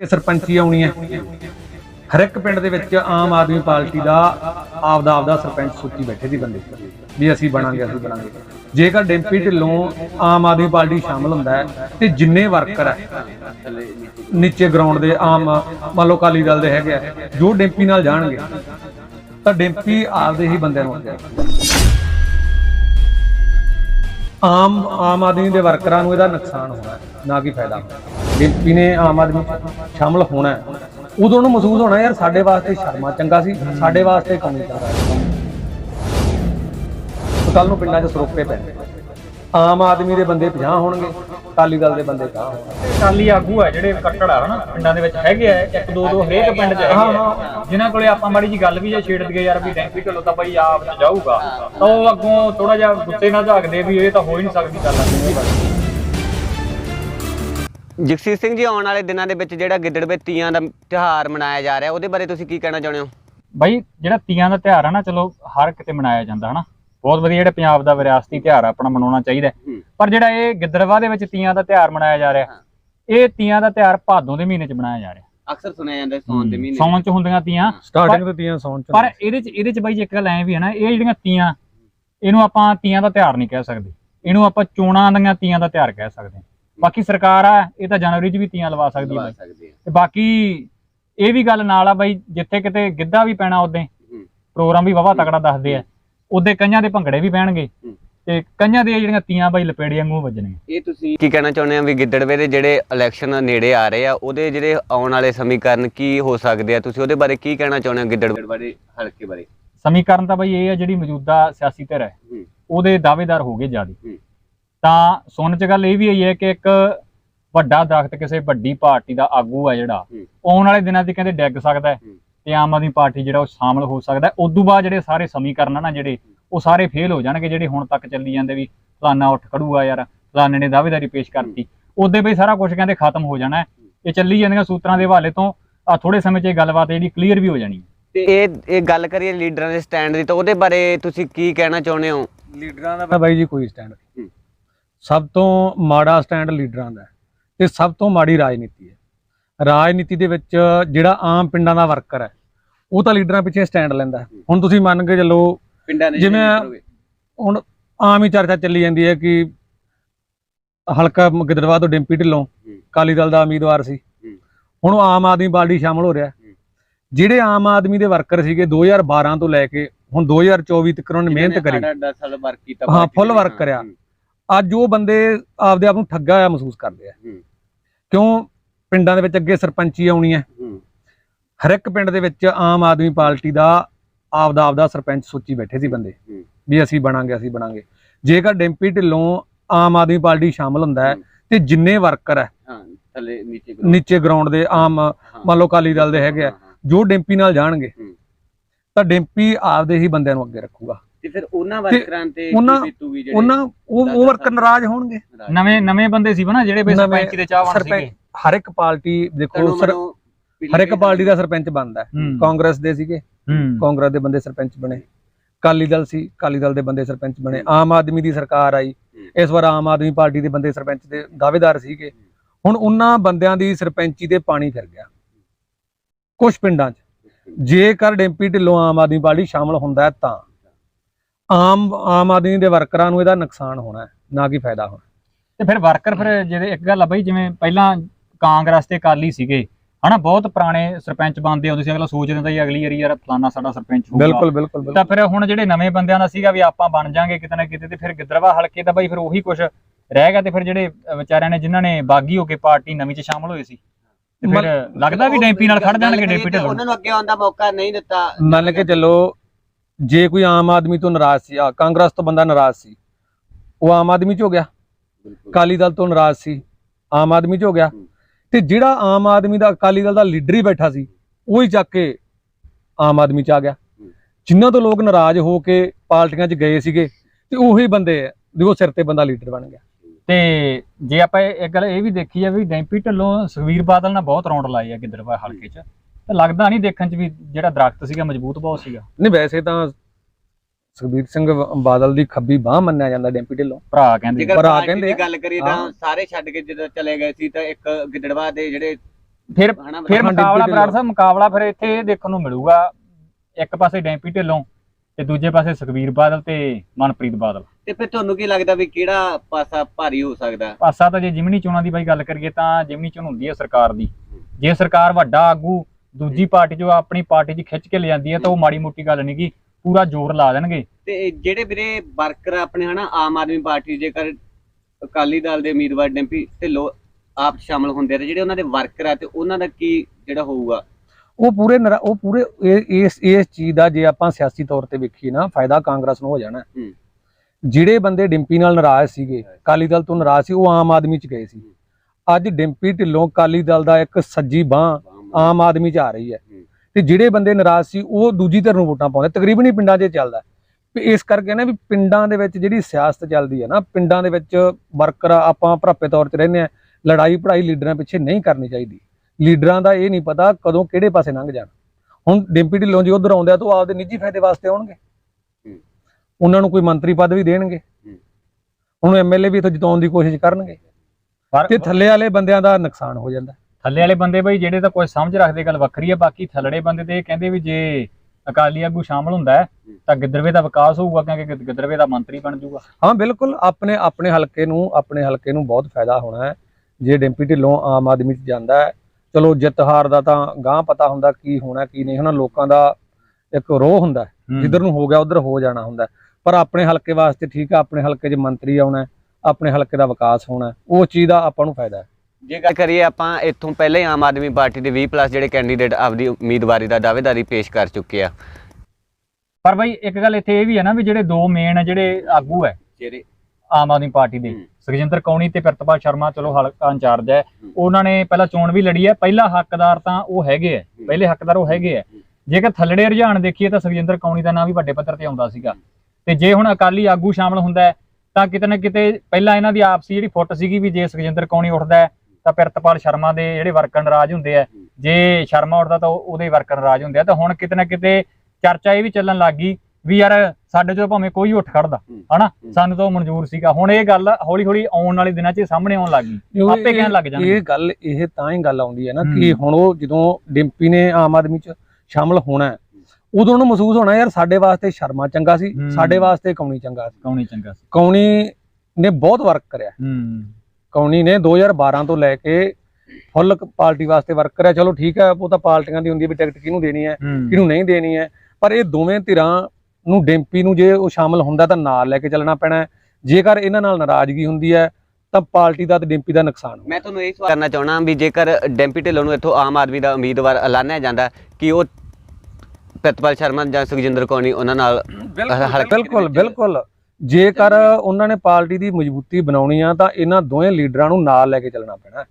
ਇਹ ਸਰਪੰਚੀ ਆਉਣੀ ਹੈ। ਹਰ ਇੱਕ ਪਿੰਡ ਦੇ ਵਿੱਚ ਆਮ ਆਦਮੀ ਪਾਰਟੀ ਦਾ ਆਪਦਾ ਆਪਦਾ ਸਰਪੰਚ ਸੋਚੀ ਬੈਠੇ ਸੀ ਬੰਦੇ। ਵੀ ਅਸੀਂ ਬਣਾਂਗੇ ਅਸੀਂ ਬਣਾਂਗੇ। ਜੇਕਰ ਡੈਂਪੀ ਢਿੱਲੋਂ ਆਮ ਆਦਮੀ ਪਾਰਟੀ ਸ਼ਾਮਲ ਹੁੰਦਾ ਹੈ ਤੇ ਜਿੰਨੇ ਵਰਕਰ ਹੈ, ਨੀਚੇ ਗਰਾਊਂਡ ਦੇ ਆਮ, ਮੰਨ ਲਓ ਅਕਾਲੀ ਦਲ ਦੇ ਹੈਗੇ ਆ, ਜੋ ਡੈਂਪੀ ਨਾਲ ਜਾਣਗੇ, ਤਾਂ ਡੈਂਪੀ ਆਪਦੇ ਹੀ ਬੰਦਿਆਂ ਨੂੰ ਅੱਗੇ ਆਮ ਆਮ ਆਦਮੀ ਦੇ ਵਰਕਰਾਂ ਨੂੰ ਇਹਦਾ ਨੁਕਸਾਨ ਹੋਣਾ ਨਾ ਕਿ ਫਾਇਦਾ ਹੋਣਾ ਨੇ ਆਮ ਆਦਮੀ ਸ਼ਾਮਲ ਹੋਣਾ ਉਦੋਂ ਨੂੰ ਮਹਿਸੂਸ ਹੋਣਾ ਯਾਰ ਸਾਡੇ ਵਾਸਤੇ ਸ਼ਰਮਾ ਚੰਗਾ ਸੀ, ਸਾਡੇ ਵਾਸਤੇ ਕੌਮੀ ਚੰਗਾ ਸੀ। ਕੱਲ ਨੂੰ ਪਿੰਡਾਂ 'ਚ ਸਰੋਪੇ ਪੈਣੇ ਆਮ ਆਦਮੀ ਦੇ ਬੰਦੇ 50 ਹੋਣਗੇ। ਅਕਾਲੀ ਦਲ ਦੇ ਬੰਦੇ 50 ਹੋਣਗੇ ਅਕਾਲੀ ਆਗੂ ਹੈ ਜਿਹੜੇ ਕੱਟੜ ਆ ਹਨਾ? ਪਿੰਡਾਂ ਦੇ ਵਿੱਚ ਹੈਗੇ ਆ ਇੱਕ ਦੋ ਦੋ ਹਰੇਕ ਪਿੰਡ 'ਚ ਹੈਗੇ ਆ। ਜਿਨ੍ਹਾਂ ਕੋਲੇ ਆਪਾਂ ਮਾੜੀ ਜੀ ਗੱਲ ਵੀ ਜੇ ਛੇੜ ਦਈਏ ਯਾਰ ਵੀ ਡੈਂਪੀ ਢਿੱਲੋਂ ਤਾਂ ਬਈ ਆਪ ਚ ਜਾਊਗਾ। ਤਾਂ ਉਹ ਅੱਗੋਂ ਥੋੜਾ ਜਿਹਾ ਗੁੱਸੇ ਨਾਲ ਝਾਕਦੇ ਵੀ ਇਹ ਤਾਂ ਹੋ ਹੀ ਨਹੀਂ ਸਕਦੀ ਗੱਲ ਜਗਸੀਰ ਸਿੰਘ ਜੀ ਆਉਣ ਵਾਲੇ ਦਿਨਾਂ ਦੇ ਵਿੱਚ ਜਿਹੜਾ ਗਿੱਦੜਵੇ ਤੀਆਂ ਦਾ ਤਿਉਹਾਰ ਮਨਾਇਆ ਜਾ ਰਿਹਾ ਉਹਦੇ ਬਾਰੇ ਤੁਸੀਂ ਕੀ ਕਹਿਣਾ ਚਾਹੁੰਦੇ ਹੋ? ਬਾਈ ਜਿਹੜਾ ਤੀਆਂ ਦਾ ਤਿਉਹਾਰ ਆ ਨਾ ਚਲੋ ਹਰ ਕਿਤੇ ਮਨਾਇਆ ਜਾਂਦਾ ਹਨਾ? ਬਹੁਤ ਵਧੀਆ ਜਿਹੜਾ ਪੰਜਾਬ ਦਾ ਵਿਰਾਸਤੀ ਤਿਉਹਾਰ ਆ ਆਪਣਾ ਮਨਾਉਣਾ ਚਾਹੀਦਾ। ਪਰ ਜਿਹੜਾ ਇਹ ਗਿੱਦੜਵਾ ਦੇ ਵਿੱਚ ਤੀਆਂ ਦਾ ਤਿਉਹਾਰ ਮਨਾਇਆ ਜਾ ਰਿਹਾ ਇਹ ਤੀਆਂ ਦਾ ਤਿਉਹਾਰ ਭਾਦੋਂ ਦੇ ਮਹੀਨੇ 'ਚ ਮਨਾਇਆ ਜਾ ਰਿਹਾ। ਅਕਸਰ ਸੁਣਿਆ ਜਾਂਦਾ ਸੌਣ ਦੇ ਮਹੀਨੇ ਸੌਣ 'ਚ ਹੁੰਦੀਆਂ ਤੀਆਂ ਸਟਾਰਟਿੰਗ ਤੋਂ ਤੀਆਂ ਸੌਣ ਚ ਪਰ ਇਹਦੇ 'ਚ ਇਹਦੇ 'ਚ ਬਾਈ ਜੀ ਇੱਕ ਗੱਲ ਐ ਵੀ ਹੈ ਨਾ ਇਹ ਜਿਹੜੀਆਂ ਤੀਆਂ ਇਹਨੂੰ ਆਪਾਂ ਤੀਆਂ ਦਾ ਤਿਉਹਾਰ ਨਹੀਂ ਕਹਿ ਸਕਦੇ। ਇਹਨੂੰ ਆਪਾਂ ਚੋਣਾਂ ਦੀਆਂ ਤੀਆਂ ਦਾ ਤਿਉਹਾਰ ਕਹਿ ਸਕਦੇ ਹਾਂ। ਬਾਕੀ ਸਰਕਾਰ ਆ ਇਹ ਤਾਂ ਜਨਵਰੀ 'ਚ ਵੀ ਤੀਆਂ ਲਵਾ ਸਕਦੀ ਹੈ। ਤੇ ਬਾਕੀ ਇਹ ਵੀ ਗੱਲ ਨਾਲ ਆ ਬਾਈ ਜਿੱਥੇ ਕਿਤੇ ਗਿੱਧਾ ਵੀ ਪੈਣਾ ਉਦੋਂ। ਪ੍ਰੋਗਰਾਮ ਵੀ ਵਾਵਾ ਤਕੜਾ ਦੱਸਦੇ ਆ। ਉਹਦੇ ਕਈਆਂ ਦੇ ਭੰਗੜੇ ਵੀ ਪੈਣਗੇ। ਤੇ ਕਈਆਂ ਦੇ ਜਿਹੜੀਆਂ ਤੀਆਂ ਬਾਈ ਲਪੇੜੀਆਂ ਮੂੰਹ ਵੱਜਣਗੇ ਇਹ ਤੁਸੀਂ ਕੀ ਕਹਿਣਾ ਚਾਹੁੰਦੇ ਆ ਵੀ ਗਿੱਦੜਵੇ ਦੇ ਜਿਹੜੇ ਇਲੈਕਸ਼ਨ ਨੇੜੇ ਆ ਰਹੇ ਆ ਉਹਦੇ ਜਿਹੜੇ ਆਉਣ ਵਾਲੇ ਸਮੀਕਰਨ ਕੀ ਹੋ ਸਕਦੇ ਆ ਤੁਸੀਂ ਉਹਦੇ ਬਾਰੇ ਕੀ ਕਹਿਣਾ ਚਾਹੁੰਦੇ ਹੋ ਗਿੱਦੜਵੇ ਬਾਰੇ ਹਲਕੇ ਬਾਰੇ ਸਮੀਕਰਨ ਤਾਂ ਬਾਈ ਇਹ ਆ ਜਿਹੜੀ ਮੌਜੂਦਾ ਸਿਆਸੀ ਧਿਰ ਹੈ। ਉਹਦੇ ਦਾਅਵੇਦਾਰ ਹੋ ਗਏ ਜ਼ਿਆਦਾ। ਤਾਂ ਸੁਣਨ ਚ ਗੱਲ ਇਹ ਵੀ ਆਈ ਹੈ ਕਿ ਇੱਕ ਵੱਡਾ ਦਰਖਤ ਕਿਸੇ ਵੱਡੀ ਪਾਰਟੀ ਦਾ ਆਗੂ ਆ ਜਿਹੜਾ। ਆਉਣ ਵਾਲੇ ਦਿਨਾਂ 'ਚ ਕਹਿੰਦੇ ਡਿੱਗ ਸਕਦਾ ਹੂੰ। ਤੇ ਆਮ ਆਦਮੀ ਪਾਰਟੀ ਜਿਹੜਾ ਉਹ ਸ਼ਾਮਲ ਹੋ ਸਕਦਾ ਹੈ। ਉਦੋਂ ਬਾਅਦ ਜਿਹੜੇ ਸਾਰੇ ਸਮੀਕਰਨ ਨਾ ਜਿਹੜੇ ਉਹ ਸਾਰੇ ਫੇਲ ਹੋ ਜਾਣਗੇ ਜਿਹੜੇ ਹੁਣ ਤੱਕ ਚੱਲੀ ਜਾਂਦੇ ਵੀ ਫਲਾਨਾ ਉੱਠ ਖੜੂਗਾ ਯਾਰ ਫਲਾਣੇ ਨੇ ਦਾਅਵੇਦਾਰੀ ਪੇਸ਼ ਕਰਤੀ। ਉਹਦੇ ਬਈ ਸਾਰਾ ਕੁਝ ਕਹਿੰਦੇ ਖਤਮ ਹੋ ਜਾਣਾ ਹੈ। ਇਹ ਚੱਲੀ ਜਾਂਦੀਆਂ ਸੂਤਰਾਂ ਦੇ ਹਵਾਲੇ ਤੋਂ ਆ ਥੋੜੇ ਸਮੇਂ 'ਚ ਇਹ ਗੱਲਬਾਤ ਜਿਹੜੀ ਕਲੀਅਰ ਵੀ ਹੋ ਜਾਣੀ ਹੈ। ਤੇ ਇਹ ਇਹ ਗੱਲ ਕਰੀਏ ਲੀਡਰਾਂ ਦੇ ਸਟੈਂਡ ਦੀ ਤਾਂ ਉਹਦੇ ਬਾਰੇ ਤੁਸੀਂ ਕੀ ਕਹਿਣਾ ਚਾਹੁੰਦੇ ਹੋ? ਲੀਡਰਾਂ ਦਾ ਤਾਂ ਬਾਈ ਜੀ ਕੋਈ ਸਟੈਂਡ ਨਹੀਂ। ਸਭ ਤੋਂ ਮਾੜਾ ਸਟੈਂਡ ਲੀਡਰਾਂ ਦਾ ਤੇ ਸਭ ਤੋਂ ਮਾੜੀ ਰਾਜਨੀਤੀ ਹੈ। ਰਾਜਨੀਤੀ ਦੇ ਵਿੱਚ ਜਿਹੜਾ ਆਮ ਪਿੰਡਾਂ ਦਾ ਵਰਕਰ ਹੈ ਉਹ ਤਾਂ ਲੀਡਰਾਂ ਪਿੱਛੇ ਸਟੈਂਡ ਲੈਂਦਾ। ਹੁਣ ਤੁਸੀਂ ਮੰਨ ਕੇ ਚੱਲੋ ਪਿੰਡਾਂ ਦੇ ਜਿਵੇਂ ਹੁਣ ਆਮ ਹੀ ਚਰਚਾ ਚੱਲੀ ਜਾਂਦੀ ਹੈ ਕਿ ਹਲਕਾ ਗਿੱਦੜਵਾ ਤੋਂ ਡਿੰਪੀ ਢਿੱਲੋਂ ਅਕਾਲੀ ਦਲ ਦਾ ਉਮੀਦਵਾਰ ਸੀ। ਹੁਣ ਉਹ ਆਮ ਆਦਮੀ ਪਾਰਟੀ ਸ਼ਾਮਲ ਹੋ ਰਿਹਾ ਜਿਹੜੇ ਆਮ ਆਦਮੀ ਦੇ ਵਰਕਰ ਸੀਗੇ 2012 ਤੋਂ ਲੈ ਕੇ ਹੁਣ 2024 ਤੱਕ ਉਹਨਾਂ ਨੇ ਮਿਹਨਤ ਕਰੀ। 10 ਸਾਲ ਵਰਕ ਕੀਤਾ ਹਾਂ, full work ਕਰਿਆ। ਅੱਜ ਉਹ ਬੰਦੇ ਆਪਦੇ ਆਪ ਨੂੰ ਠੱਗਾ ਹੋਇਆ ਮਹਿਸੂਸ ਕਰਦੇ ਆ। ਕਿਉਂ? ਪਿੰਡਾਂ ਦੇ ਵਿੱਚ ਅੱਗੇ ਸਰਪੰਚੀ ਆਉਣੀ ਹੈ। ਹਰ ਇੱਕ ਪਿੰਡ ਦੇ ਵਿੱਚ ਆਮ ਆਦਮੀ ਪਾਰਟੀ ਦਾ ਆਪਦਾ ਆਪਦਾ ਸਰਪੰਚ ਸੋਚੀ ਬੈਠੇ ਸੀ ਬੰਦੇ। ਵੀ ਅਸੀਂ ਬਣਾਂਗੇ ਅਸੀਂ ਬਣਾਂਗੇ। ਜੇਕਰ ਡੈਂਪੀ ਢਿੱਲੋਂ ਆਮ ਆਦਮੀ ਪਾਰਟੀ ਸ਼ਾਮਲ ਹੁੰਦਾ ਹੈ। ਤੇ ਜਿੰਨੇ ਵਰਕਰ ਹੈ ਥੱਲੇ ਨੀਚੇ ਨੀਚੇ ਗਰਾਊਂਡ ਦੇ ਆਮ ਮੰਨ ਲਓ ਅਕਾਲੀ ਦਲ ਦੇ ਹੈਗੇ ਆ ਜੋ ਡੈਂਪੀ ਨਾਲ ਜਾਣਗੇ। ਤਾਂ ਡੈਂਪੀ ਆਪਦੇ ਹੀ ਬੰਦਿਆਂ ਨੂੰ ਅੱਗੇ ਰੱਖੂਗਾ। ਤੇ ਫਿਰ ਉਹਨਾਂ ਵਰਕਰਾਂ ਤੇ ਉਹਨਾਂ- ਕੀ ਬੀਤੂਗੀ ਜਿਹੜੇ ਉਹਨਾਂ ਉਹ ਉਹ ਵਰਕਰ ਨਾਰਾਜ਼ ਹੋਣਗੇ। ਨਵੇਂ ਨਵੇਂ ਬੰਦੇ ਸੀ ਨਾ ਜਿਹੜੇ ਬਈ ਸਰਪੰਚੀ ਦੇ ਚਾਹਵਾਨ ਸੀਗੇ। ਹਰ ਇੱਕ ਪਾਰਟੀ ਦੇਖੋ ਸਰ ਹਰ ਇੱਕ ਪਾਰਟੀ ਦਾ ਸਰਪੰਚ ਬਣਦਾ ਕਾਂਗਰਸ ਦੇ ਸੀਗੇ। ਕਾਂਗਰਸ ਦੇ ਬੰਦੇ ਸਰਪੰਚ ਬਣੇ। ਅਕਾਲੀ ਦਲ ਸੀ ਅਕਾਲੀ ਦਲ ਦੇ ਬੰਦੇ ਸਰਪੰਚ ਬਣੇ। ਆਮ ਆਦਮੀ ਦੀ ਸਰਕਾਰ ਆਈ। ਇਸ ਵਾਰ ਆਮ ਆਦਮੀ ਪਾਰਟੀ ਦੇ ਬੰਦੇ ਸਰਪੰਚ ਦੇ ਦਾਅਵੇਦਾਰ ਸੀਗੇ। ਹੁਣ ਉਹਨਾਂ ਬੰਦਿਆਂ ਦੀ ਸਰਪੰਚੀ ਤੇ ਪਾਣੀ ਫਿਰ ਗਿਆ। ਕੁਝ ਪਿੰਡਾਂ 'ਚ। ਜੇਕਰ ਡੈਂਪੀ ਢਿੱਲੋਂ ਆਮ ਆਦਮੀ ਪਾਰਟੀ ਸ਼ਾਮਲ ਹੁੰਦਾ ਤਾਂ। ਆਮ ਆਮ ਆਦਮੀ ਦੇ ਵਰਕਰਾਂ ਨੂੰ ਇਹਦਾ ਨੁਕਸਾਨ ਹੋਣਾ ਹੈ ਨਾ ਕਿ ਫਾਇਦਾ ਹੋਣਾ ਤੇ ਫਿਰ ਵਰਕਰ ਫਿਰ ਜਿਹੜੇ ਇੱਕ ਗੱਲ ਆ ਬਈ ਜਿਵੇਂ ਪਹਿਲਾਂ ਕਾਂਗਰਸ ਤੇ ਅਕਾਲੀ ਸੀਗੇ ਹਨਾ ਬਹੁਤ ਪੁਰਾਣੇ ਸਰਪੰਚ ਬਣਦੇ ਹੁੰਦੇ ਸੀ ਅਗਲਾ ਸੋਚ ਦਿੰਦਾ ਜੀ ਅਗਲੀ ਵਾਰੀ ਯਾਰ ਫਲਾਨਾ ਸਾਡਾ ਸਰਪੰਚ ਹੋਊਗਾ। ਬਿਲਕੁਲ ਬਿਲਕੁਲ ਤਾਂ ਫਿਰ ਹੁਣ ਜਿਹੜੇ ਨਵੇਂ ਬੰਦਿਆਂ ਦਾ ਸੀਗਾ ਵੀ ਆਪਾਂ ਬਣ ਜਾਾਂਗੇ ਕਿਤੇ ਨਾ ਕਿਤੇ ਤੇ ਫਿਰ ਗਿੱਦੜਵਾ ਹਲਕੇ ਦਾ ਬਈ ਫਿਰ ਉਹੀ ਕੁਝ ਰਹਿ ਗਿਆ ਤੇ ਫਿਰ ਜਿਹੜੇ ਵਿਚਾਰਿਆਂ ਨੇ ਜਿਨ੍ਹਾਂ ਨੇ ਬਾਗੀ ਹੋ ਕੇ ਪਾਰਟੀ ਨਵੀਂ ਚ ਸ਼ਾਮਲ ਹੋਏ ਸੀ ਤੇ ਫਿਰ ਲੱਗਦਾ ਵੀ ਡੈਂਪੀ ਨਾਲ ਖੜ ਜਾਣਗੇ ਡੈਂਪੀ ਢਿੱਲੋਂ। ਉਹਨਾਂ ਨੂੰ ਅੱਗੇ ਆਉਣ ਦਾ ਮੌਕਾ ਨਹੀਂ ਦਿੱਤਾ ਮੰਨ ਕੇ ਚੱਲੋ ਜੇ ਕੋਈ ਆਮ ਆਦਮੀ ਤੋਂ ਨਾਰਾਜ਼ ਸੀ ਆ ਕਾਂਗਰਸ ਤੋਂ ਬੰਦਾ ਨਾਰਾਜ਼ ਸੀ ਉਹ ਆਮ ਆਦਮੀ ਚ ਹੋ ਗਿਆ। ਅਕਾਲੀ ਦਲ ਤੋਂ ਨਾਰਾਜ਼ ਸੀ ਆਮ ਆਦਮੀ ਚ ਹੋ ਗਿਆ। ਤੇ ਜਿਹੜਾ ਆਮ ਆਦਮੀ ਦਾ ਅਕਾਲੀ ਦਲ ਦਾ ਲੀਡਰ ਹੀ ਬੈਠਾ ਸੀ ਉਹ ਹੀ ਚੱਕ ਕੇ ਆਮ ਆਦਮੀ ਚ ਆ ਗਿਆ। ਜਿਨ੍ਹਾਂ ਤੋਂ ਲੋਕ ਨਾਰਾਜ਼ ਹੋ ਕੇ ਪਾਰਟੀਆਂ 'ਚ ਗਏ ਸੀਗੇ ਤੇ ਉਹੀ ਬੰਦੇ ਆ ਦੇਖੋ ਸਿਰ ਤੇ ਬੰਦਾ ਲੀਡਰ ਬਣ ਗਿਆ। ਤੇ ਜੇ ਆਪਾਂ ਇਹ ਇੱਕ ਗੱਲ ਇਹ ਵੀ ਦੇਖੀ ਆ ਵੀ ਡੈਂਪੀ ਢਿੱਲੋਂ ਸੁਖਵੀਰ ਬਾਦਲ ਨਾਲ ਬਹੁਤ ਰੌਂਡ ਲਾਈ ਆ ਗਿੱਦੜਵਾ ਹਲਕੇ 'ਚ। ਤੇ ਲੱਗਦਾ ਨਹੀਂ ਦੇਖਣ 'ਚ ਵੀ ਜਿਹੜਾ ਦਰਖਤ ਸੀਗਾ ਮਜ਼ਬੂਤ ਬਹੁਤ ਸੀਗਾ। ਨਹੀਂ ਵੈਸੇ ਤਾਂ ਸੁਖਬੀਰ ਸਿੰਘ ਬਾਦਲ ਦੀ ਖੱਬੀ ਬਾਹ ਮੰਨਿਆ ਜਾਂਦਾ ਡੈਂਪੀ ਢਿੱਲੋਂ। ਭਰਾ ਕਹਿੰਦੇ ਜੇਕਰ ਭਰਾ ਕਹਿੰਦੇ। ਗੱਲ ਕਰੀਏ ਤਾਂ। ਸਾਰੇ ਛੱਡ ਕੇ ਜਦੋਂ ਚਲੇ ਗਏ ਸੀ ਤਾਂ ਇੱਕ ਗਿੱਦੜਵਾ ਦੇ ਜਿਹੜੇ ਫਿਰ ਫਿਰ ਮੁਕਾਬਲਾ ਬਰਾੜ ਸਾਹਿਬ ਮੁਕਾਬਲਾ ਫਿਰ ਇੱਥੇ ਇਹ ਦੇਖਣ ਨੂੰ ਮਿਲੂਗਾ। ਇੱਕ ਪਾਸੇ ਡੈਂਪੀ ਢਿੱਲੋਂ ਤੇ ਦੂਜੇ ਪਾਸੇ ਸੁਖਬੀਰ ਬਾਦਲ ਤੇ ਮਨਪ੍ਰੀਤ ਬਾਦਲ। ਤੇ ਫਿਰ ਤੁਹਾਨੂੰ ਕੀ ਲੱਗਦਾ ਵੀ ਕਿਹੜਾ ਪਾਸਾ ਭਾਰੀ ਹੋ ਸਕਦਾ? ਪਾਸਾ ਤਾਂ ਜੇ ਜਿਮਨੀ ਚੋਣਾਂ ਦੀ ਬਾਈ ਗੱਲ ਕਰੀਏ ਤਾਂ ਜਿਮਨੀ ਚੋਣ ਹੁੰਦੀ ਹੈ ਸਰਕਾਰ ਦੀ। ਜੇ ਸਰਕਾਰ ਵੱਡਾ ਆਗੂ ਦੂਜੀ ਪਾਰਟੀ ਜੋ ਆਪਣੀ ਪਾਰਟੀ 'ਚ ਖਿੱਚ ਕੇ ਲੈ ਜਾਂਦੀ ਹੈ ਤਾਂ ਉਹ ਮਾੜੀ ਮੋਟੀ ਗੱਲ ਨਹੀਂ ਗੀ ਪੂਰਾ ਜ਼ੋਰ ਲਾ ਦੇਣਗੇ। ਤੇ ਜਿਹੜੇ ਵੀਰੇ ਵਰਕਰ ਆਪਣੇ ਹਨਾ ਆਮ ਆਦਮੀ ਪਾਰਟੀ ਜੇਕਰ ਅਕਾਲੀ ਦਲ ਦੇ ਉਮੀਦਵਾਰ ਡੈਂਪੀ ਢਿੱਲੋਂ ਆਪ ਸ਼ਾਮਲ ਹੁੰਦੇ ਤੇ ਜਿਹੜੇ ਉਹਨਾਂ ਦੇ ਵਰਕਰ ਆ ਤੇ ਉਹਨਾਂ ਦਾ ਕੀ ਜਿਹੜਾ ਹੋਊਗਾ? ਉਹ ਪੂਰੇ ਉਹ ਪੂਰੇ ਇਸ ਇਸ ਚੀਜ਼ ਦਾ ਜੇ ਆਪਾਂ ਸਿਆਸੀ ਤੌਰ ਤੇ ਵੇਖੀਏ ਨਾ ਫਾਇਦਾ ਕਾਂਗਰਸ ਨੂੰ ਹੋ ਜਾਣਾ। ਹੂੰ। ਜਿਹੜੇ ਬੰਦੇ ਡਿੰਪੀ ਨਾਲ ਨਾਰਾਜ਼ ਸੀਗੇ ਕਾਲੀ ਦਲ ਤੋਂ ਨਾਰਾਜ਼ ਸੀ ਉਹ ਆਮ ਆਦਮੀ ਚ ਗਏ ਸੀ। ਅੱਜ ਡਿੰਪੀ ਢਿੱਲੋਂ ਕਾਲੀ ਦਲ ਦਾ ਇੱਕ ਸੱਜੀ ਬਾਹ। ਆਮ ਆਦਮੀ ਚ ਆ ਰਹੀ ਹੈ। ਤੇ ਜਿਹੜੇ ਬੰਦੇ ਨਾਰਾਜ਼ ਸੀ ਉਹ ਦੂਜੀ ਧਿਰ ਨੂੰ ਵੋਟਾਂ ਪਾਉਂਦੇ। ਤਕਰੀਬਨ ਹੀ ਪਿੰਡਾਂ 'ਚ ਚੱਲਦਾ ਇਸ ਕਰਕੇ ਨਾ ਵੀ ਪਿੰਡਾਂ ਦੇ ਵਿੱਚ ਜਿਹੜੀ ਸਿਆਸਤ ਚੱਲਦੀ ਹੈ ਨਾ ਪਿੰਡਾਂ ਦੇ ਵਿੱਚ ਵਰਕਰ ਆਪਾਂ ਭਰਾਪੇ ਤੌਰ ਤੇ ਰਹਿੰਦੇ ਆ ਲੜਾਈ ਪੜਾਈ ਲੀਡਰਾਂ ਪਿੱਛੇ ਨਹੀਂ ਕਰਨੀ ਚਾਹੀਦੀ। ਲੀਡਰਾਂ ਦਾ ਇਹ ਨਹੀਂ ਪਤਾ ਕਦੋਂ ਕਿਹੜੇ ਪਾਸੇ ਲੰਘ ਜਾਣ। ਹੁਣ ਡਿੰਪੀ ਢਿੱਲੋਂ ਜੀ ਉਧਰ ਆਉਂਦੇ ਆ ਤਾਂ ਉਹ ਆਪਦੇ ਨਿੱਜੀ ਫਾਇਦੇ ਵਾਸਤੇ ਆਉਣਗੇ। ਉਹਨਾਂ ਨੂੰ ਕੋਈ ਮੰਤਰੀ ਪਦ ਵੀ ਦੇਣਗੇ। ਹੁਣ ਐਮਐਲਏ ਵੀ ਇੱਥੋਂ ਜਿਤਾਉਣ ਦੀ ਕੋਸ਼ਿਸ਼ ਕਰਨਗੇ। ਤੇ ਥੱਲੇ ਵਾਲੇ ਬੰਦਿਆਂ ਦਾ ਨੁਕਸਾਨ ਹੋ ਜਾਂਦਾ। ਥੱਲੇ ਵਾਲੇ ਬੰਦੇ ਬਈ ਜਿਹੜੇ ਤਾਂ ਕੋਈ ਸਮਝ ਰੱਖਦੇ ਗੱਲ ਵੱਖਰੀ ਹੈ ਬਾਕੀ ਥੱਲੜੇ ਬੰਦੇ ਤੇ ਇਹ ਕਹਿੰਦੇ ਵੀ ਜੇ ਅਕਾਲੀ ਆਗੂ ਸ਼ਾਮਲ ਹੁੰਦਾ ਹੈ ਤਾਂ ਗਿੱਦੜਵੇ ਦਾ ਵਿਕਾਸ ਹੋਊਗਾ ਕਿਉਂਕਿ ਗਿੱਦ- ਗਿੱਦੜਵੇ ਦਾ ਮੰਤਰੀ ਬਣ ਜਾਊਗਾ ਹਾਂ ਬਿਲਕੁਲ ਆਪਣੇ ਆਪਣੇ ਹਲਕੇ ਨੂੰ ਆਪਣੇ ਹਲਕੇ ਨੂੰ ਬਹੁਤ ਫਾਇਦਾ ਹੋਣਾ ਹੈ ਜੇ ਡਿੰਪੀ ਢਿੱਲੋਂ ਆਮ ਆਦਮੀ ਚ ਜਾਂਦਾ ਹੈ ਚਲੋ ਜਿੱਤ ਹਾਰ ਦਾ ਤਾਂ ਗਾਂ ਪਤਾ ਹੁੰਦਾ ਕੀ ਹੋਣਾ ਕੀ ਨਹੀਂ ਹੋਣਾ ਲੋਕਾਂ ਦਾ ਇੱਕ ਰੋਹ ਹੁੰਦਾ ਹੈ। ਹੂੰ। ਜਿੱਧਰ ਨੂੰ ਹੋ ਗਿਆ ਉਧਰ ਹੋ ਜਾਣਾ ਹੁੰਦਾ ਹੈ। ਪਰ ਆਪਣੇ ਹਲਕੇ ਵਾਸਤੇ ਠੀਕ ਹੈ ਆਪਣੇ ਹਲਕੇ 'ਚ ਮੰਤਰੀ ਆਉਣਾ ਹੈ, ਆਪਣੇ ਹਲਕੇ ਦਾ ਵਿਕਾਸ ਹੋਣਾ ਹੈ, ਉਹ ਚੀਜ਼ ਦਾ ਆਪਾਂ ਨੂੰ ਫਾਇਦਾ ਹੈ ਜੇ ਗੱਲ ਕਰੀਏ ਆਪਾਂ ਇੱਥੋਂ ਪਹਿਲੇ ਆਮ ਆਦਮੀ ਪਾਰਟੀ ਦੇ 20 ਪਲੱਸ ਜਿਹੜੇ ਕੈਂਡੀਡੇਟ ਆਪਦੀ ਉਮੀਦਵਾਰੀ ਦਾ ਦਾਅਵੇਦਾਰੀ ਪੇਸ਼ ਕਰ ਚੁੱਕੇ ਆ। ਪਰ ਬਈ ਇੱਕ ਗੱਲ ਇੱਥੇ ਇਹ ਵੀ ਹੈ ਨਾ ਵੀ ਜਿਹੜੇ ਦੋ ਮੇਨ ਜਿਹੜੇ ਆਗੂ ਹੈ ਜਿਹੜੇ ਆਮ ਆਦਮੀ ਪਾਰਟੀ ਦੇ। ਸੁਖਜਿੰਦਰ ਕੌਣੀ ਤੇ ਪ੍ਰਿਤਪਾਲ ਸ਼ਰਮਾ ਚਲੋ ਹਲਕਾ ਇੰਚਾਰਜ ਹੈ। ਉਹਨਾਂ ਨੇ ਪਹਿਲਾਂ ਚੋਣ ਵੀ ਲੜੀ ਹੈ ਪਹਿਲਾ ਹੱਕਦਾਰ ਤਾਂ ਉਹ ਹੈਗੇ ਹੈ ਪਹਿਲੇ ਹੱਕਦਾਰ ਉਹ ਹੈਗੇ ਹੈ। ਜੇਕਰ ਥੱਲੜੇ ਰੁਝਾਨ ਦੇਖੀਏ ਤਾਂ ਸੁਖਜਿੰਦਰ ਕੌਣੀ ਦਾ ਨਾਂ ਵੀ ਵੱਡੇ ਪੱਧਰ ਤੇ ਆਉਂਦਾ ਸੀਗਾ। ਤੇ ਜੇ ਹੁਣ ਅਕਾਲੀ ਆਗੂ ਸ਼ਾਮਲ ਹੁੰਦਾ ਤਾਂ ਕਿਤੇ ਨਾ ਕਿਤੇ ਪਹਿਲਾਂ ਇਹਨਾਂ ਦੀ ਆਪਸੀ ਜਿਹੜੀ ਫੁੱਟ ਸੀਗੀ ਵੀ ਜੇ ਸੁਖਜਿੰਦਰ ਕੌਣੀ ਉੱਠਦਾ ਤਾਂ ਪ੍ਰਿਤਪਾਲ ਸ਼ਰਮਾ ਦੇ ਜਿਹੜੇ ਵਰਕਰ ਨਾਰਾਜ਼ ਹੁੰਦੇ ਆ ਜੇ ਸ਼ਰਮਾ ਉੱਠਦਾ ਤਾਂ ਉਹ- ਉਹਦੇ ਵਰਕਰ ਨਾਰਾਜ਼ ਹੁੰਦੇ ਆ। ਤਾਂ ਹੁਣ ਕਿਤੇ ਨਾ ਕਿਤੇ ਚਰਚਾ ਇਹ ਵੀ ਚੱਲਣ ਲੱਗ ਗਈ ਵੀ ਯਾਰ ਸਾਡੇ ਚੋਂ ਭਾਵੇਂ ਕੋਈ ਉੱਠ ਖੜਦਾ ਹਨਾ? ਸਾਨੂੰ ਤਾਂ ਮਨਜ਼ੂਰ ਸੀਗਾ। ਹੁਣ ਇਹ ਗੱਲ ਹੌਲੀ ਹੌਲੀ ਆਉਣ ਵਾਲੇ ਦਿਨਾਂ 'ਚ ਸਾਹਮਣੇ ਆਉਣ ਲੱਗ ਗਈ। ਆਪੇ ਕਹਿਣ ਲੱਗ ਜਾਣਗੇ। ਇਹ ਗੱਲ ਇਹ ਤਾਂ ਹੀ ਗੱਲ ਆਉਂਦੀ ਹੈ ਨਾ। ਕਿ ਹੁਣ ਉਹ ਜਦੋਂ ਡਿੰਪੀ ਨੇ ਆਮ ਆਦਮੀ 'ਚ ਸ਼ਾਮਲ ਹੋਣਾ ਉਦੋਂ ਉਹਨੂੰ ਮਹਿਸੂਸ ਹੋਣਾ ਯਾਰ ਸਾਡੇ ਵਾਸਤੇ ਸ਼ਰਮਾ ਚੰਗਾ ਸੀ। ਸਾਡੇ ਵਾਸਤੇ ਕੌਣੀ ਚੰਗਾ ਸੀ। ਕੌਣੀ ਚੰਗਾ ਸੀ। ਕੌਣੀ ਨੇ ਬਹੁਤ ਵਰਕ ਕਰਿਆ। ਹੂੰ। ਕੌਣੀ ਨੇ 2012 ਤੋਂ ਲੈ ਕੇ ਫੁੱਲ ਪਾਰਟੀ ਵਾਸਤੇ ਵਰਕ ਕਰਿਆ। ਚਲੋ ਠੀਕ ਹੈ ਉਹ ਤਾਂ ਪਾਰਟੀਆਂ ਦੀ ਹੁੰਦੀ ਹੈ ਵੀ ਟਿਕਟ ਕਿਹਨੂੰ ਦੇਣੀ ਹੈ ਕਿਹਨੂੰ ਨਹੀਂ ਦੇਣੀ ਹੈ। ਪਰ ਇਹ ਦੋਵੇਂ ਧਿਰਾਂ ਨੂੰ ਡਿੰਪੀ ਨੂੰ ਜੇ ਉਹ ਸ਼ਾਮਲ ਹੁੰਦਾ ਤਾਂ ਨਾਲ ਲੈ ਕੇ ਚੱਲਣਾ ਪੈਣਾ ਹੈ। ਜੇਕਰ ਇਹਨਾਂ ਨਾਲ ਨਾਰਾਜ਼ਗੀ ਹੁੰਦੀ ਹੈ ਤਾਂ ਪਾਰਟੀ ਦਾ ਤੇ ਡਿੰਪੀ ਦਾ ਨੁਕਸਾਨ ਮੈਂ ਤੁਹਾਨੂੰ ਇਹ ਸਵਾਲ ਕਰਨਾ ਚਾਹਣਾ ਵੀ ਜੇਕਰ ਡੈਂਪੀ ਢਿੱਲੋਂ ਨੂੰ ਇੱਥੋਂ ਆਮ ਆਦਮੀ ਦਾ ਉਮੀਦਵਾਰ ਐਲਾਨਿਆ ਜਾਂਦਾ ਕਿ ਉਹ ਪ੍ਰਿਤਪਾਲ ਸ਼ਰਮਾ ਜਾਂ ਸੁਖਜਿੰਦਰ ਕੌਣੀ ਉਹਨਾਂ ਨਾਲ ਬਿਲਕੁਲ ਬਿਲਕੁਲ। ਜੇਕਰ ਉਹਨਾਂ ਨੇ ਪਾਰਟੀ ਦੀ ਮਜ਼ਬੂਤੀ ਬਣਾਉਣੀ ਆ ਤਾਂ ਇਹਨਾਂ ਦੋਵੇਂ ਲੀਡਰਾਂ ਨੂੰ ਨਾਲ ਲੈ ਕੇ ਚੱਲਣਾ ਪੈਣਾ।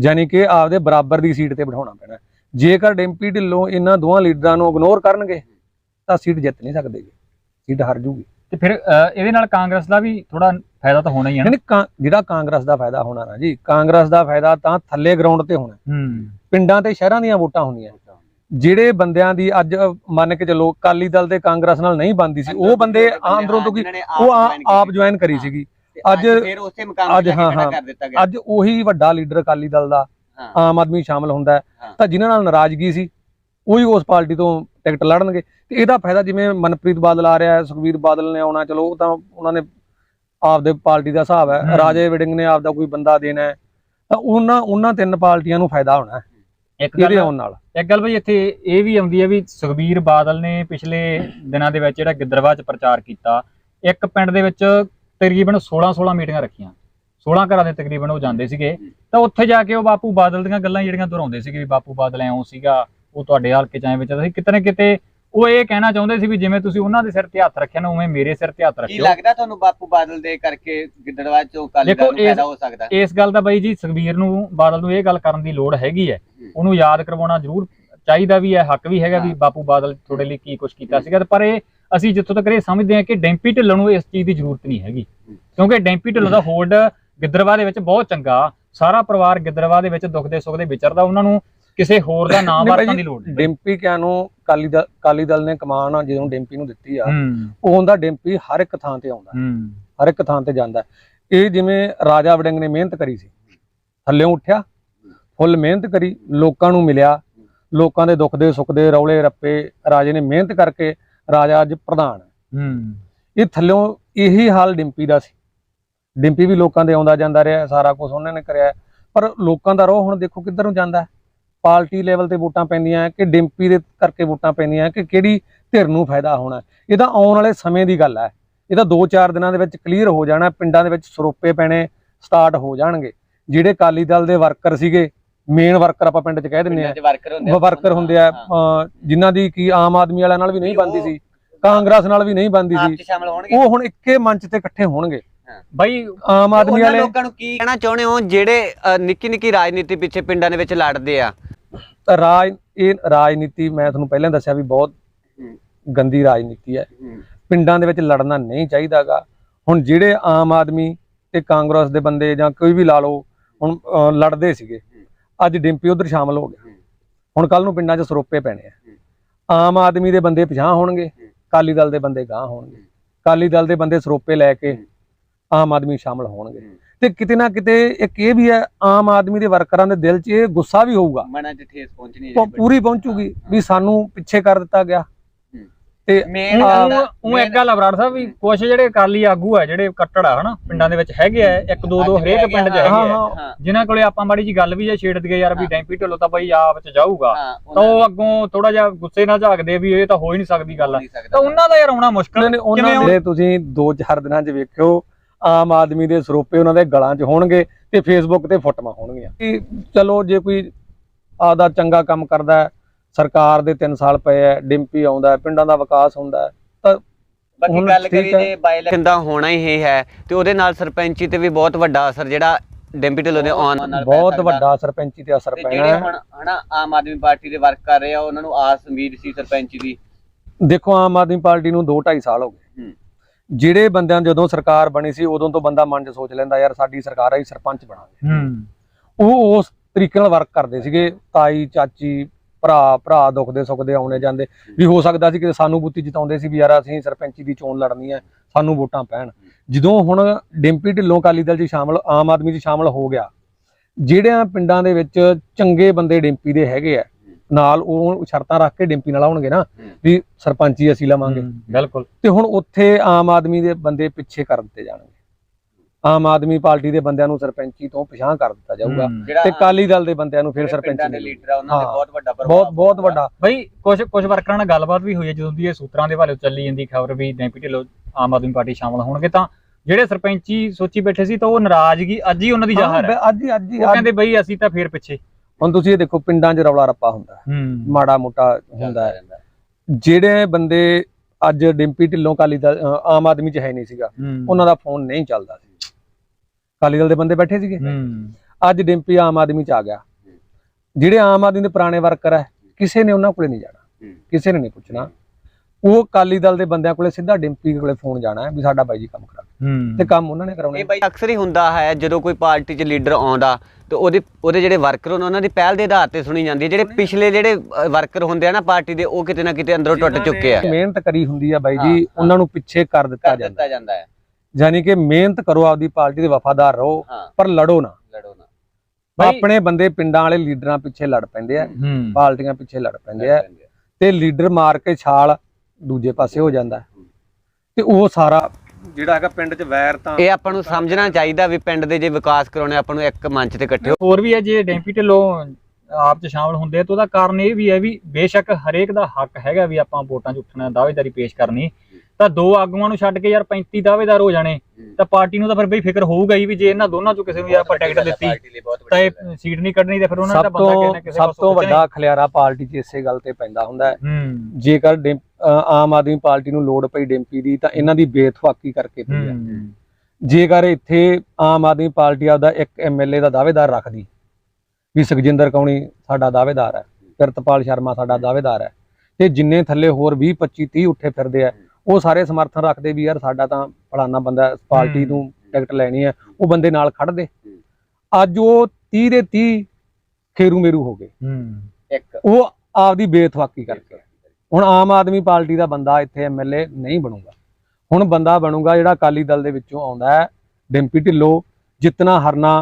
ਯਾਨੀ ਕਿ ਆਪਦੇ ਬਰਾਬਰ ਦੀ ਸੀਟ ਤੇ ਬਿਠਾਉਣਾ ਪੈਣਾ। ਜੇਕਰ ਡਿੰਪੀ ਢਿੱਲੋਂ ਇਹਨਾਂ ਦੋਵਾਂ ਲੀਡਰਾਂ ਨੂੰ ਇਗਨੋਰ ਕਰਨਗੇ ਤਾਂ ਸੀਟ ਜਿੱਤ ਨਹੀਂ ਸਕਦੇ ਜੀ। ਸੀਟ ਹਾਰ ਜੂਗੀ। ਤੇ ਫਿਰ ਇਹਦੇ ਨਾਲ ਕਾਂਗਰਸ ਦਾ ਵੀ ਥੋੜਾ ਫਾਇਦਾ ਤਾਂ ਹੋਣਾ ਹੀ ਹੈ ਨਾ। ਯਾਨੀ ਕਾਂ- ਜਿਹੜਾ ਕਾਂਗਰਸ ਦਾ ਫਾਇਦਾ ਹੋਣਾ ਨਾ ਜੀ ਕਾਂਗਰਸ ਦਾ ਫਾਇਦਾ ਤਾਂ ਥੱਲੇ ਗਰਾਊਂਡ ਤੇ ਹੋਣਾ। ਹੂੰ। ਪਿੰਡਾਂ ਤੇ ਸ਼ਹਿਰਾਂ ਦੀਆਂ ਵੋਟਾਂ ਹੁੰਦੀਆਂ। ਜਿਹੜੇ ਬੰਦਿਆਂ ਦੀ ਅੱਜ ਮੰਨ ਕੇ ਚੱਲੋ ਅਕਾਲੀ ਦਲ ਤੇ ਕਾਂਗਰਸ ਨਾਲ ਨਹੀਂ ਬਣਦੀ ਸੀ ਉਹ ਬੰਦੇ ਅੰਦਰੋਂ ਤੋਂ ਕੀ ਉਹ ਆਪ ਜੁਆਇਨ ਕਰੀ ਸੀਗੀ। ਅੱਜ- ਫਿਰ ਉਸੇ ਮੁਕਾਮ ਤੇ। ਕਰ ਦਿੱਤਾ ਗਿਆ। ਅੱਜ ਉਹੀ ਵੱਡਾ ਲੀਡਰ ਅਕਾਲੀ ਦਲ ਦਾ। ਆਮ ਆਦਮੀ ਸ਼ਾਮਲ ਹੁੰਦਾ। ਤਾਂ ਜਿਨ੍ਹਾਂ ਨਾਲ ਨਾਰਾਜ਼ਗੀ ਸੀ ਉਹੀ ਉਸ ਪਾਰਟੀ ਤੋਂ ਟਿਕਟ ਲੜਨਗੇ। ਤੇ ਇਹਦਾ ਫਾਇਦਾ ਜਿਵੇਂ ਮਨਪ੍ਰੀਤ ਬਾਦਲ ਆ ਰਿਹਾ ਹੈ ਸੁਖਵੀਰ ਬਾਦਲ ਨੇ ਆਉਣਾ ਚਲੋ ਉਹ ਤਾਂ ਉਹਨਾਂ ਨੇ ਆਪਦੇ ਪਾਰਟੀ ਦਾ ਹਿਸਾਬ ਹੈ। ਰਾਜੇ ਵਿਡਿੰਗ ਨੇ ਆਪਦਾ ਕੋਈ ਬੰਦਾ ਦੇਣਾ ਹੈ। ਤਾਂ ਉਹਨਾਂ ਉਹਨਾਂ ਤਿੰਨ ਪਾਰਟੀਆਂ ਨੂੰ ਫਾਇਦਾ ਹੋਣਾ ਹੈ। ਇੱਕ ਇਹਦੇ ਗੱਲ ਆਉਣ ਨਾਲ। ਇੱਕ ਗੱਲ ਬਈ ਇੱਥੇ ਇਹ ਵੀ ਆਉਂਦੀ ਹੈ ਵੀ ਸੁਖਬੀਰ ਬਾਦਲ ਨੇ ਪਿਛਲੇ ਦਿਨਾਂ ਦੇ ਵਿੱਚ ਜਿਹੜਾ ਗਿੱਦੜਵਾ 'ਚ ਪ੍ਰਚਾਰ ਕੀਤਾ ਇੱਕ ਪਿੰਡ ਦੇ ਵਿੱਚ ਤਕਰੀਬਨ 16 16 ਮੀਟਿੰਗਾਂ ਰੱਖੀਆਂ। 16 ਘਰਾਂ ਦੇ ਤਕਰੀਬਨ ਉਹ ਜਾਂਦੇ ਸੀਗੇ। ਤਾਂ ਉੱਥੇ ਜਾ ਕੇ ਉਹ ਬਾਪੂ ਬਾਦਲ ਦੀਆਂ ਗੱਲਾਂ ਜਿਹੜੀਆਂ ਦੁਹਰਾਉਂਦੇ ਸੀਗੇ ਵੀ ਬਾਪੂ ਬਾਦਲ ਐਉਂ ਸੀਗਾ ਉਹ ਤੁਹਾਡੇ ਹਲਕੇ 'ਚ ਐਂ ਵਿੱਚ ਸੀ। ਕਿਤੇ ਨਾ ਕਿਤੇ ਉਹ ਇਹ ਕਹਿਣਾ ਚਾਹੁੰਦੇ ਸੀ ਵੀ ਜਿਵੇਂ ਤੁਸੀਂ ਉਹਨਾਂ ਦੇ ਸਿਰ ਤੇ ਹੱਥ ਰੱਖਿਆ ਨਾ ਉਵੇਂ ਮੇਰੇ ਸਿਰ ਤੇ ਹੱਥ ਕੀ ਰੱਖਿਓ। ਲੱਗਦਾ ਤੁਹਾਨੂੰ ਬਾਪੂ ਬਾਦਲ ਦੇ ਕਰਕੇ ਗਿੱਦੜਵਾ ਚੋਂ ਕਾਲੀ ਇਸ- ਫਾਇਦਾ ਹੋ ਸਕਦਾ? ਇਸ ਗੱਲ ਦਾ ਬਾਈ ਜੀ ਸੁਖਬੀਰ ਨੂੰ ਬਾਦਲ ਨੂੰ ਇਹ ਗੱਲ ਕਰਨ ਦੀ ਲੋੜ ਹੈਗੀ ਹੈ। ਉਹਨੂੰ ਯਾਦ ਕਰਵਾਉਣਾ ਜ਼ਰੂਰ ਚਾਹੀਦਾ ਵੀ ਹੈ ਹੱਕ ਵੀ ਹੈਗਾ ਵੀ। ਬਾਪੂ ਬਾਦਲ ਤੁਹਾਡੇ ਲਈ ਕੀ ਕੁਝ ਕੀਤਾ ਸੀਗਾ ਪਰ ਇਹ ਅਸੀਂ ਜਿੱਥੋਂ ਤੱਕ ਇਹ ਸਮਝਦੇ ਹਾਂ ਕਿ ਡੈਂਪੀ ਢਿੱਲੋਂ ਨੂੰ ਇਸ ਚੀਜ਼ ਦੀ ਜ਼ਰੂਰਤ ਨਹੀਂ ਹੈਗੀ। ਕਿਉਂਕਿ ਡੈਂਪੀ ਢਿੱਲੋਂ ਦਾ ਹੋਲਡ ਗਿੱਦੜਵਾ ਦੇ ਵਿੱਚ ਬਹੁਤ ਚੰਗਾ ਸਾਰਾ ਪਰਿਵਾਰ ਗਿੱਦੜਵਾ ਦੇ ਵਿੱਚ ਦੁੱਖ ਦੇ ਸੁੱਖ ਦੇ ਵਿਚਰਦਾ ਉਹਨਾਂ ਨੂੰ ਕਿਸੇ ਹੋਰ ਦਾ ਨਾਮ ਵਰਤਣ ਦੀ ਲੋੜ ਨਹੀਂ। ਡਿੰਪੀ ਕਿਆਂ ਨੂੰ ਕਾਲੀ ਦਲ ਕਾਲੀ ਦਲ ਨੇ ਕਮਾਨ ਜਦੋਂ ਡਿੰਪੀ ਨੂੰ ਦਿੱਤੀ ਆ ਉਹ ਹੁੰਦਾ ਡਿੰਪੀ ਹਰ ਇੱਕ ਥਾਂ ਤੇ ਆਉਂਦਾ। ਹਰ ਇੱਕ ਥਾਂ ਤੇ ਜਾਂਦਾ। ਇਹ ਜਿਵੇਂ ਰਾਜਾ ਵੜਿੰਗ ਨੇ ਮਿਹਨਤ ਕਰੀ ਸੀ। ਥੱਲੇੋਂ ਉੱਠਿਆ ਫੁੱਲ ਮਿਹਨਤ ਕਰੀ ਲੋਕਾਂ ਨੂੰ ਮਿਲਿਆ ਲੋਕਾਂ ਦੇ ਦੁੱਖ ਦੇ ਸੁੱਖ ਦੇ ਰੌਲੇ ਰੱਪੇ ਰਾਜੇ ਨੇ ਮਿਹਨਤ ਕਰਕੇ ਰਾਜਾ ਅੱਜ ਪ੍ਰਧਾਨ ਹੈ। ਇਹ ਥੱਲਿਓਂ ਇਹੀ ਹਾਲ ਡਿੰਪੀ ਦਾ ਸੀ। ਡਿੰਪੀ ਵੀ ਲੋਕਾਂ ਦੇ ਆਉਂਦਾ ਜਾਂਦਾ ਰਿਹਾ ਸਾਰਾ ਕੁਝ ਉਹਨਾਂ ਨੇ ਕਰਿਆ। ਪਰ ਲੋਕਾਂ ਦਾ ਰੋਹ ਹੁਣ ਦੇਖੋ ਕਿੱਧਰ ਨੂੰ ਜਾਂਦਾ। ਪਾਰਟੀ ਲੈਵਲ ਤੇ ਵੋਟਾਂ ਪੈਂਦੀਆਂ ਕਿ ਡਿੰਪੀ ਦੇ ਕਰਕੇ ਵੋਟਾਂ ਪੈਂਦੀਆਂ ਕਿ ਕਿਹੜੀ ਧਿਰ ਨੂੰ ਫਾਇਦਾ ਹੋਣਾ ਇਹ ਤਾਂ ਆਉਣ ਵਾਲੇ ਸਮੇਂ ਦੀ ਗੱਲ ਹੈ। ਇਹ ਤਾਂ 2-4 ਦਿਨਾਂ ਦੇ ਵਿੱਚ ਕਲੀਅਰ ਹੋ ਜਾਣਾ ਪਿੰਡਾਂ ਦੇ ਵਿੱਚ ਸਰੋਪੇ ਪੈਣੇ ਸਟਾਰਟ ਹੋ ਜਾਣਗੇ। ਜਿਹੜੇ ਅਕਾਲੀ ਦਲ ਦੇ ਵਰਕਰ ਸੀਗੇ ਮੇਨ ਵਰਕਰ ਆਪਾਂ ਪਿੰਡ 'ਚ ਕਹਿ ਦਿੰਦੇ ਆ ਵਰਕਰ ਹੁੰਦੇ ਆ ਜਿਨ੍ਹਾਂ ਦੀ ਕੀ ਆਮ ਆਦਮੀ ਵਾਲਿਆਂ ਨਾਲ ਵੀ ਨਹੀਂ ਬਣਦੀ ਸੀ ਕਾਂਗਰਸ ਨਾਲ ਵੀ ਨਹੀਂ ਆਪ ਸੀ ਉਹ ਹੁਣ ਇੱਕੇ ਮੰਚ ਤੇ ਇਕੱਠੇ ਹੋਣਗੇ। ਬਾਈ ਆਮ ਆਦਮੀ ਵਾਲੇ ਲੋਕਾਂ ਨੂੰ ਕੀ ਕਹਿਣਾ ਚਾਹੁੰਦੇ ਹੋ ਜਿਹੜੇ ਨਿੱਕੀ ਨਿੱਕੀ ਰਾਜਨੀਤੀ ਪਿੱਛੇ ਪਿੰਡਾਂ ਦੇ ਵਿੱਚ ਲੜਦੇ ਆ? ਰਾਜ ਇਹ ਰਾਜਨੀਤੀ ਮੈਂ ਤੁਹਾਨੂੰ ਪਹਿਲਾਂ ਦੱਸਿਆ ਵੀ ਬਹੁਤ ਗੰਦੀ ਰਾਜਨੀਤੀ ਹੈ। ਪਿੰਡਾਂ ਦੇ ਵਿੱਚ ਲੜਨਾ ਨਹੀਂ ਚਾਹੀਦਾਗਾ। ਹੁਣ ਜਿਹੜੇ ਆਮ ਆਦਮੀ ਤੇ ਕਾਂਗਰਸ ਦੇ ਬੰਦੇ ਜਾਂ ਕੋਈ ਵੀ ਲਾ ਲਓ ਹੁਣ ਲੜਦੇ ਸੀਗੇ। ਅੱਜ ਡਿੰਪੀ ਉਧਰ ਸ਼ਾਮਲ ਹੋ ਗਿਆ। ਹੁਣ ਕੱਲ ਨੂੰ ਪਿੰਡਾਂ 'ਚ ਸਰੋਪੇ ਪੈਣੇ ਆ। ਆਮ ਆਦਮੀ ਦੇ ਬੰਦੇ ਪਛਾਂ ਹੋਣਗੇ ਕਾਲੀ ਦਲ ਦੇ ਬੰਦੇ ਗਾਂ ਹੋਣਗੇ। ਕਾਲੀ ਦਲ ਦੇ ਬੰਦੇ ਸਰੋਪੇ ਲੈ ਕੇ ਆਮ ਆਦਮੀ ਸ਼ਾਮਲ ਹੋਣਗੇ। ਤੇ ਕਿਤੇ ਨਾ ਕਿਤੇ ਇੱਕ ਇਹ ਵੀ ਹੈ ਆਮ ਆਦਮੀ ਦੇ ਵਰਕਰਾਂ ਦੇ ਦਿਲ 'ਚ ਇਹ ਗੁੱਸਾ ਵੀ ਹੋਊਗਾ। ਮਨਾਂ 'ਚ ਠੇਸ ਪਹੁੰਚਣੀ ਪੂਰੀ ਪਹੁੰਚੂਗੀ ਵੀ ਸਾਨੂੰ ਪਿੱਛੇ ਕਰ ਦਿੱਤਾ ਗਿਆ। ਤੇ ਉਹ ਇੱਕ ਗੱਲ ਆ ਬਰਾੜ ਸਾਹਿਬ ਵੀ ਕੁਝ ਜਿਹੜੇ ਅਕਾਲੀ ਆਗੂ ਆ ਜਿਹੜੇ ਕੱਟੜ ਆ ਹਨਾ ਪਿੰਡਾਂ ਦੇ ਵਿੱਚ ਹੈਗੇ ਆ ਇੱਕ ਦੋ ਦੋ ਹਰੇਕ ਪਿੰਡ 'ਚ ਹੈਗੇ ਆ। ਜਿਨ੍ਹਾਂ ਕੋਲੇ ਆਪਾਂ ਮਾੜੀ ਜੀ ਗੱਲ ਵੀ ਜੇ ਛੇੜ ਦਈਏ ਯਾਰ ਵੀ। ਡੈਂਪੀ ਢਿੱਲੋਂ ਤਾਂ ਬਾਈ ਆਪ ਚ ਜਾਊਗਾ। ਤਾਂ ਉਹ ਅੱਗੋਂ ਥੋੜਾ ਜਿਹਾ ਗੁੱਸੇ ਨਾਲ ਝਾਕਦੇ ਵੀ ਇਹ ਤਾਂ ਹੋ ਹੀ ਨਹੀਂ ਸਕਦੀ ਗੱਲ। ਤਾਂ ਉਹਨਾਂ ਦਾ ਯਾਰ ਆਉਣਾ ਮੁਸ਼ਕਲ। ਨੇ ਉਹਨਾਂ ਦੇ ਤੁਸੀਂ 2-4 ਦਿਨਾਂ 'ਚ ਵੇਖਿਓ ਆਮ ਆਦਮੀ ਦੇ ਸਰੋਪੇ ਉਹਨਾਂ ਦੇ ਗਲਾਂ 'ਚ ਹੋਣਗੇ ਤੇ ਫੇਸਬੁੱਕ ਤੇ ਫੋਟੋਆਂ ਹੋਣਗੀਆਂ ਕਿ ਚਲੋ ਜੇ ਕੋਈ ਆਦਾ ਚੰਗਾ ਕੰਮ ਕਰਦਾ ਹੈ, ਸਰਕਾਰ ਦੇ 3 ਸਾਲ ਪਏ ਐ ਡਿੰਪੀ ਆਉਂਦਾ ਹੈ, ਪਿੰਡਾਂ ਦਾ ਵਿਕਾਸ ਹੁੰਦਾ ਹੈ, ਤਾਂ ਬਾਕੀ ਗੱਲ ਕਰੀ ਹੈ। ਜੇ ਬਾਈ ਇਲੈਕਸ਼ਨ ਦਾ ਹੋਣਾ ਹੀ ਹੈ ਤੇ ਉਹਦੇ ਨਾਲ ਸਰਪੰਚੀ ਤੇ ਵੀ ਬਹੁਤ ਵੱਡਾ ਅਸਰ ਜਿਹੜਾ ਡੈਂਪੀ ਢਿੱਲੋਂ ਦੇ ਆਉਣ ਨਾਲ ਬਹੁਤ। ਵੱਡਾ ਸਰਪੰਚੀ ਤੇ ਅਸਰ ਤੇ ਪੈਣਾ ਜਿਹੜੇ ਹੈ ਹੁਣ ਹਨਾ ਆਮ ਆਦਮੀ ਪਾਰਟੀ ਦੇ ਵਰਕ ਕਰ ਰਹੇ ਆ ਉਹਨਾਂ ਨੂੰ ਆਸ ਉਮੀਦ ਸੀ ਸਰਪੰਚੀ ਦੀ ਦੇਖੋ ਆਮ ਆਦਮੀ ਪਾਰਟੀ ਨੂੰ 2-2.5 ਸਾਲ ਹੋ ਗਏ ਹੂੰ। ਜਿਹੜੇ ਬੰਦਿਆਂ ਜਦੋਂ ਸਰਕਾਰ ਬਣੀ ਸੀ ਉਦੋਂ ਤੋਂ ਬੰਦਾ ਮਨ 'ਚ ਸੋਚ ਲੈਂਦਾ ਯਾਰ ਸਾਡੀ ਸਰਕਾਰ ਆਈ ਸਰਪੰਚ ਬਣਾਂਗੇ। ਹੂੰ। ਉਹ ਉਸ ਤਰੀਕੇ ਨਾਲ ਵਰਕ ਕਰਦੇ ਸੀਗੇ। ਤਾਈ ਚਾਚੀ ਭਰਾ ਭਰਾ ਦੁੱਖ ਦੇ ਸੁੱਖ ਦੇ ਆਉਣੇ ਜਾਂਦੇ। ਵੀ ਹੋ ਸਕਦਾ ਸੀ ਕਿ ਸਾਨੂੰ ਬੁੱਤੀ ਜਿਤਾਉਂਦੇ ਸੀ ਵੀ ਯਾਰ ਅਸੀਂ ਸਰਪੰਚੀ ਦੀ ਚੋਣ ਲੜਨੀ ਹੈ ਸਾਨੂੰ ਵੋਟਾਂ ਪੈਣ। ਜਦੋਂ ਹੁਣ ਡਿੰਪੀ ਢਿੱਲੋਂ ਅਕਾਲੀ ਦਲ 'ਚ ਸ਼ਾਮਲ ਆਮ ਆਦਮੀ 'ਚ ਸ਼ਾਮਲ ਹੋ ਗਿਆ ਜਿਹੜਿਆਂ ਪਿੰਡਾਂ ਦੇ ਵਿੱਚ ਚੰਗੇ ਬੰਦੇ ਡਿੰਪੀ ਦੇ ਹੈਗੇ ਆ ਨਾਲ ਉਹ ਸ਼ਰਤਾਂ ਰੱਖ ਕੇ ਡਿੰਪੀ ਨਾਲ ਆਉਣਗੇ ਨਾ ਵੀ ਸਰਪੰਚੀ ਅਸੀਂ ਲਵਾਂਗੇ। ਬਿਲਕੁਲ। ਤੇ ਹੁਣ ਉੱਥੇ ਆਮ ਆਦਮੀ ਦੇ ਬੰਦੇ ਪਿੱਛੇ ਕਰ ਦਿੱਤੇ ਜਾਣਗੇ। ਆਮ ਆਦਮੀ ਪਾਰਟੀ ਦੇ ਬੰਦਿਆਂ ਨੂੰ ਸਰਪੰਚੀ ਤੋਂ ਪਿਛਾਂ ਕਰ ਦਿੱਤਾ ਜਾਊਗਾ ਤੇ ਕਾਲੀ ਦਲ ਦੇ ਬੰਦਿਆਂ ਨੂੰ ਫਿਰ ਸਰਪੰਚੀ ਦੇ। ਲੀਡਰ ਆ ਉਹਨਾਂ ਦੇ। ਬਹੁਤ ਵੱਡਾ ਪ੍ਰਭਾਵ ਬਹੁਤ ਬਹੁਤ ਵੱਡਾ। ਬਈ ਕੁਝ ਕੁਝ ਵਰਕਰਾਂ ਨਾਲ ਗੱਲਬਾਤ ਵੀ ਹੋਈ ਹੈ ਜਦੋਂ ਦੀ ਇਹ ਸੂਤਰਾਂ ਦੇ ਹਵਾਲੇ ਚੱਲੀ ਜਾਂਦੀ ਖਬਰ ਵੀ ਡੈਂਪੀ ਢਿੱਲੋਂ ਆਮ ਆਦਮੀ ਪਾਰਟੀ ਸ਼ਾਮਲ ਹੋਣਗੇ ਤਾਂ ਜਿਹੜੇ ਸਰਪੰਚੀ ਸੋਚੀ ਬੈਠੇ ਸੀ ਤਾਂ ਉਹ ਨਾਰਾਜ਼ਗੀ ਅੱਜ ਹੀ ਉਹਨਾਂ ਦੀ ਜ਼ਾਹਰ ਹੈ। ਹਾਂ, ਅੱਜ ਹੀ ਅੱਜ ਹੀ ਉਹ ਕਹਿੰਦੇ ਬਈ ਅਸੀਂ ਤਾਂ ਫੇਰ ਪਿੱਛੇ। ਹੁਣ ਤੁਸੀਂ ਇਹ ਦੇਖੋ ਪਿੰਡਾਂ 'ਚ ਰੌਲਾ ਰੱਪਾ ਹੁੰਦਾ ਮਾੜਾ ਮੋਟਾ ਹੁੰਦਾ ਹੈ। ਜਿਹੜੇ ਬੰਦੇ ਅੱਜ ਡਿੰਪੀ ਢਿੱਲੋਂ ਕਾਲੀ ਦਲ ਅ, ਆਮ ਆਦਮੀ 'ਚ ਹੈ ਨਹੀਂ ਸੀਗਾ ਉਹਨਾਂ ਦਾ ਫੋਨ ਨਹੀਂ ਚੱਲਦਾ ਸੀ। ਕਾਲੀ ਦਲ ਦੇ ਬੰਦੇ ਬੈਠੇ ਸੀਗੇ। ਅੱਜ ਡਿੰਪੀ ਆਮ ਆਦਮੀ 'ਚ ਆ ਗਿਆ। ਜਿਹੜੇ ਆਮ ਆਦਮੀ ਦੇ ਪੁਰਾਣੇ ਵਰਕਰ ਹੈ ਕਿਸੇ ਨੇ ਉਹਨਾਂ ਕੋਲੇ ਨਹੀਂ ਜਾਣਾ। ਕਿਸੇ ਨੇ ਨਹੀਂ ਪੁੱਛਣਾ। ਉਹ ਕਾਲੀ ਦਲ ਦੇ ਬੰਦਿਆਂ ਕੋਲੇ ਸਿੱਧਾ ਡਿੰਪੀ ਕੋਲੇ ਫੋਨ ਜਾਣਾ ਹੈ ਵੀ ਸਾਡਾ ਬਾਈ ਜੀ ਕੰਮ ਕਰਾ ਤੇ ਕੰਮ ਉਹਨਾਂ ਨੇ ਕਰਾਉਣਾ ਇਹ ਬਾਈ ਅਕਸਰ ਹੀ ਹੁੰਦਾ ਹੈ ਜਦੋਂ ਕੋਈ ਪਾਰਟੀ 'ਚ ਲੀਡਰ ਆਉਂਦਾ ਤੇ ਉਹਦੇ ਉਹਦੇ ਜਿਹੜੇ ਵਰਕਰ ਉਹਨਾਂ ਉਹਨਾਂ ਦੀ ਪਹਿਲ ਦੇ ਆਧਾਰ ਤੇ ਸੁਣੀ ਜਾਂਦੀ ਹੈ। ਜਿਹੜੇ ਪਿਛਲੇ ਜਿਹੜੇ ਵਰਕਰ ਹੁੰਦੇ ਆ ਨਾ ਪਾਰਟੀ ਦੇ ਉਹ ਕਿਤੇ ਨਾ ਕਿਤੇ ਅੰਦਰੋਂ ਟੁੱਟ ਚੁੱਕੇ ਆ। ਮਿਹਨਤ ਕਰੀ ਹੁੰਦੀ ਆ ਬਾਈ ਜੀ। ਉਹਨਾਂ ਨੂੰ ਪਿੱਛੇ ਕਰ ਦਿੱਤਾ ਜਾਂਦਾ ਹੈ। ਯਾਨੀ ਕਿ ਮਿਹਨਤ ਕਰੋ ਆਪਦੀ ਪਾਰਟੀ ਦੇ ਵਫਾਦਾਰ ਰਹੋ ਪਰ ਲੜੋ ਨਾ। ਲੜੋ ਨਾ। ਆਪਣੇ ਬੰਦੇ ਪਿੰਡਾਂ ਵਾਲੇ ਲੀਡਰਾਂ ਪਿੱਛੇ ਲੜ ਪੈਂਦੇ ਆ ਹੂੰ ਪਾਰਟੀਆਂ ਪਿੱਛੇ ਲੜ ਪੈਂਦੇ ਆ। ਤੇ ਲੀਡਰ ਮਾਰ ਕੇ ਛਾਲ ਦੂਜੇ ਪਾਸੇ ਹੋ ਜਾਂਦਾ। ਤੇ ਉਹ ਸਾਰਾ ਜਿਹੜਾ ਹੈਗਾ ਪਿੰਡ 'ਚ ਵੈਰ ਤਾਂ ਇਹ ਆਪਾਂ ਨੂੰ ਸਮਝਣਾ ਚਾਹੀਦਾ ਵੀ ਪਿੰਡ ਦੇ ਜੇ ਵਿਕਾਸ ਕਰਾਉਣੇ ਆਪਾਂ ਨੂੰ ਇੱਕ ਮੰਚ ਤੇ ਇਕੱਠੇ ਹੋ ਹੋਰ ਵੀ ਹੈ ਜੇ ਡੈਂਪੀ ਢਿੱਲੋਂ ਆਪ ਚ ਸ਼ਾਮਲ ਹੁੰਦੇ ਆ ਤਾਂ ਉਹਦਾ ਕਾਰਨ ਇਹ ਵੀ ਹੈ ਵੀ ਬੇਸ਼ੱਕ ਹਰੇਕ ਦਾ ਹੱਕ ਹੈਗਾ ਵੀ ਆਪਾਂ ਵੋਟਾਂ 'ਚ ਉੱਠਣਾ ਦਾਅਵੇਦਾਰੀ ਪੇਸ਼ ਕਰਨੀ। ਤਾਂ ਦੋ ਆਗੂਆਂ ਨੂੰ ਛੱਡ ਕੇ ਯਾਰ 35 ਦਾਅਵੇਦਾਰ ਹੋ ਜਾਣੇ ਤਾਂ ਪਾਰਟੀ ਨੂੰ ਤਾਂ ਫਿਰ ਬਈ ਫਿਕਰ ਹੋਊਗਾ ਹੀ ਵੀ ਜੇ ਇਹਨਾਂ ਦੋਨਾਂ 'ਚੋਂ ਕਿਸੇ ਨੂੰ ਯਾਰ ਆਪਾਂ ਟਿਕਟ ਦਿੱਤੀ ਤਾਂ ਇਹ ਸੀਟ ਨਹੀਂ ਕੱਢਣੀ ਤੇ ਫਿਰ ਉਹਨਾਂ ਦਾ ਬੰਦਾ ਕਿਸੇ ਨਾ ਕਿਸੇ ਸਭ ਤੋਂ। ਵੱਡਾ ਖਲਿਆਰਾ ਪਾਰਟੀ 'ਚ ਇਸੇ ਗੱਲ ਤੇ ਪੈਂਦਾ ਹੁੰਦਾ ਹੈ। ਜੇਕਰ ਆਮ ਆਦਮੀ ਪਾਰਟੀ ਨੂੰ ਲੋੜ ਪਈ ਡਿੰਪੀ ਦੀ ਤਾਂ ਇਹਨਾਂ ਦੀ ਬੇਥਵਾਕੀ ਕਰਕੇ ਪਈ ਹੈ ਜੇਕਰ ਇੱਥੇ ਆਮ ਆਦਮੀ ਪਾਰਟੀ ਆਪਦਾ ਇੱਕ ਐਮਐਲਏ ਦਾ ਦਾਅਵੇਦਾਰ ਰੱਖਦੀ ਵੀ ਸੁਖਜਿੰਦਰ ਕੌਣੀ ਸਾਡਾ ਦਾਅਵੇਦਾਰ ਹੈ ਕਿਰਤਪਾਲ ਸ਼ਰਮਾ ਸਾਡਾ ਦਾਅਵੇਦਾਰ ਹੈ ਤੇ ਜਿੰਨੇ ਥੱਲੇ ਹੋਰ 20 25 30 ਉੱਠੇ ਫਿਰਦੇ ਆ ਉਹ ਸਾਰੇ ਸਮਰਥਨ ਰੱਖਦੇ ਵੀ ਯਾਰ ਸਾਡਾ ਤਾਂ ਫਲਾਨਾ ਬੰਦਾ ਇਸ ਪਾਰਟੀ। ਨੂੰ ਟਿਕਟ ਲੈਣੀ ਹੈ ਉਹ ਬੰਦੇ ਨਾਲ ਖੜਦੇ ਅੱਜ ਉਹ 30 ਦੇ 30 ਖੇਰੂ ਮੇਰੂ ਹੋ ਗਏ। ਹੂੰ। ਇੱਕ ਉਹ ਆਪਦੀ ਬੇਥਵਾਕੀ ਕਰਕੇ। ਹੁਣ ਆਮ ਆਦਮੀ ਪਾਰਟੀ ਦਾ ਬੰਦਾ ਇੱਥੇ ਐਮਐਲਏ ਨਹੀਂ ਬਣੂਗਾ ਹੁਣ ਬੰਦਾ ਬਣੂਗਾ ਜਿਹੜਾ ਅਕਾਲੀ ਦਲ ਦੇ ਵਿੱਚੋਂ ਆਉਂਦਾ ਹੈ ਡਿੰਪੀ ਢਿੱਲੋਂ ਜਿੱਤਣਾ ਹਰਨਾ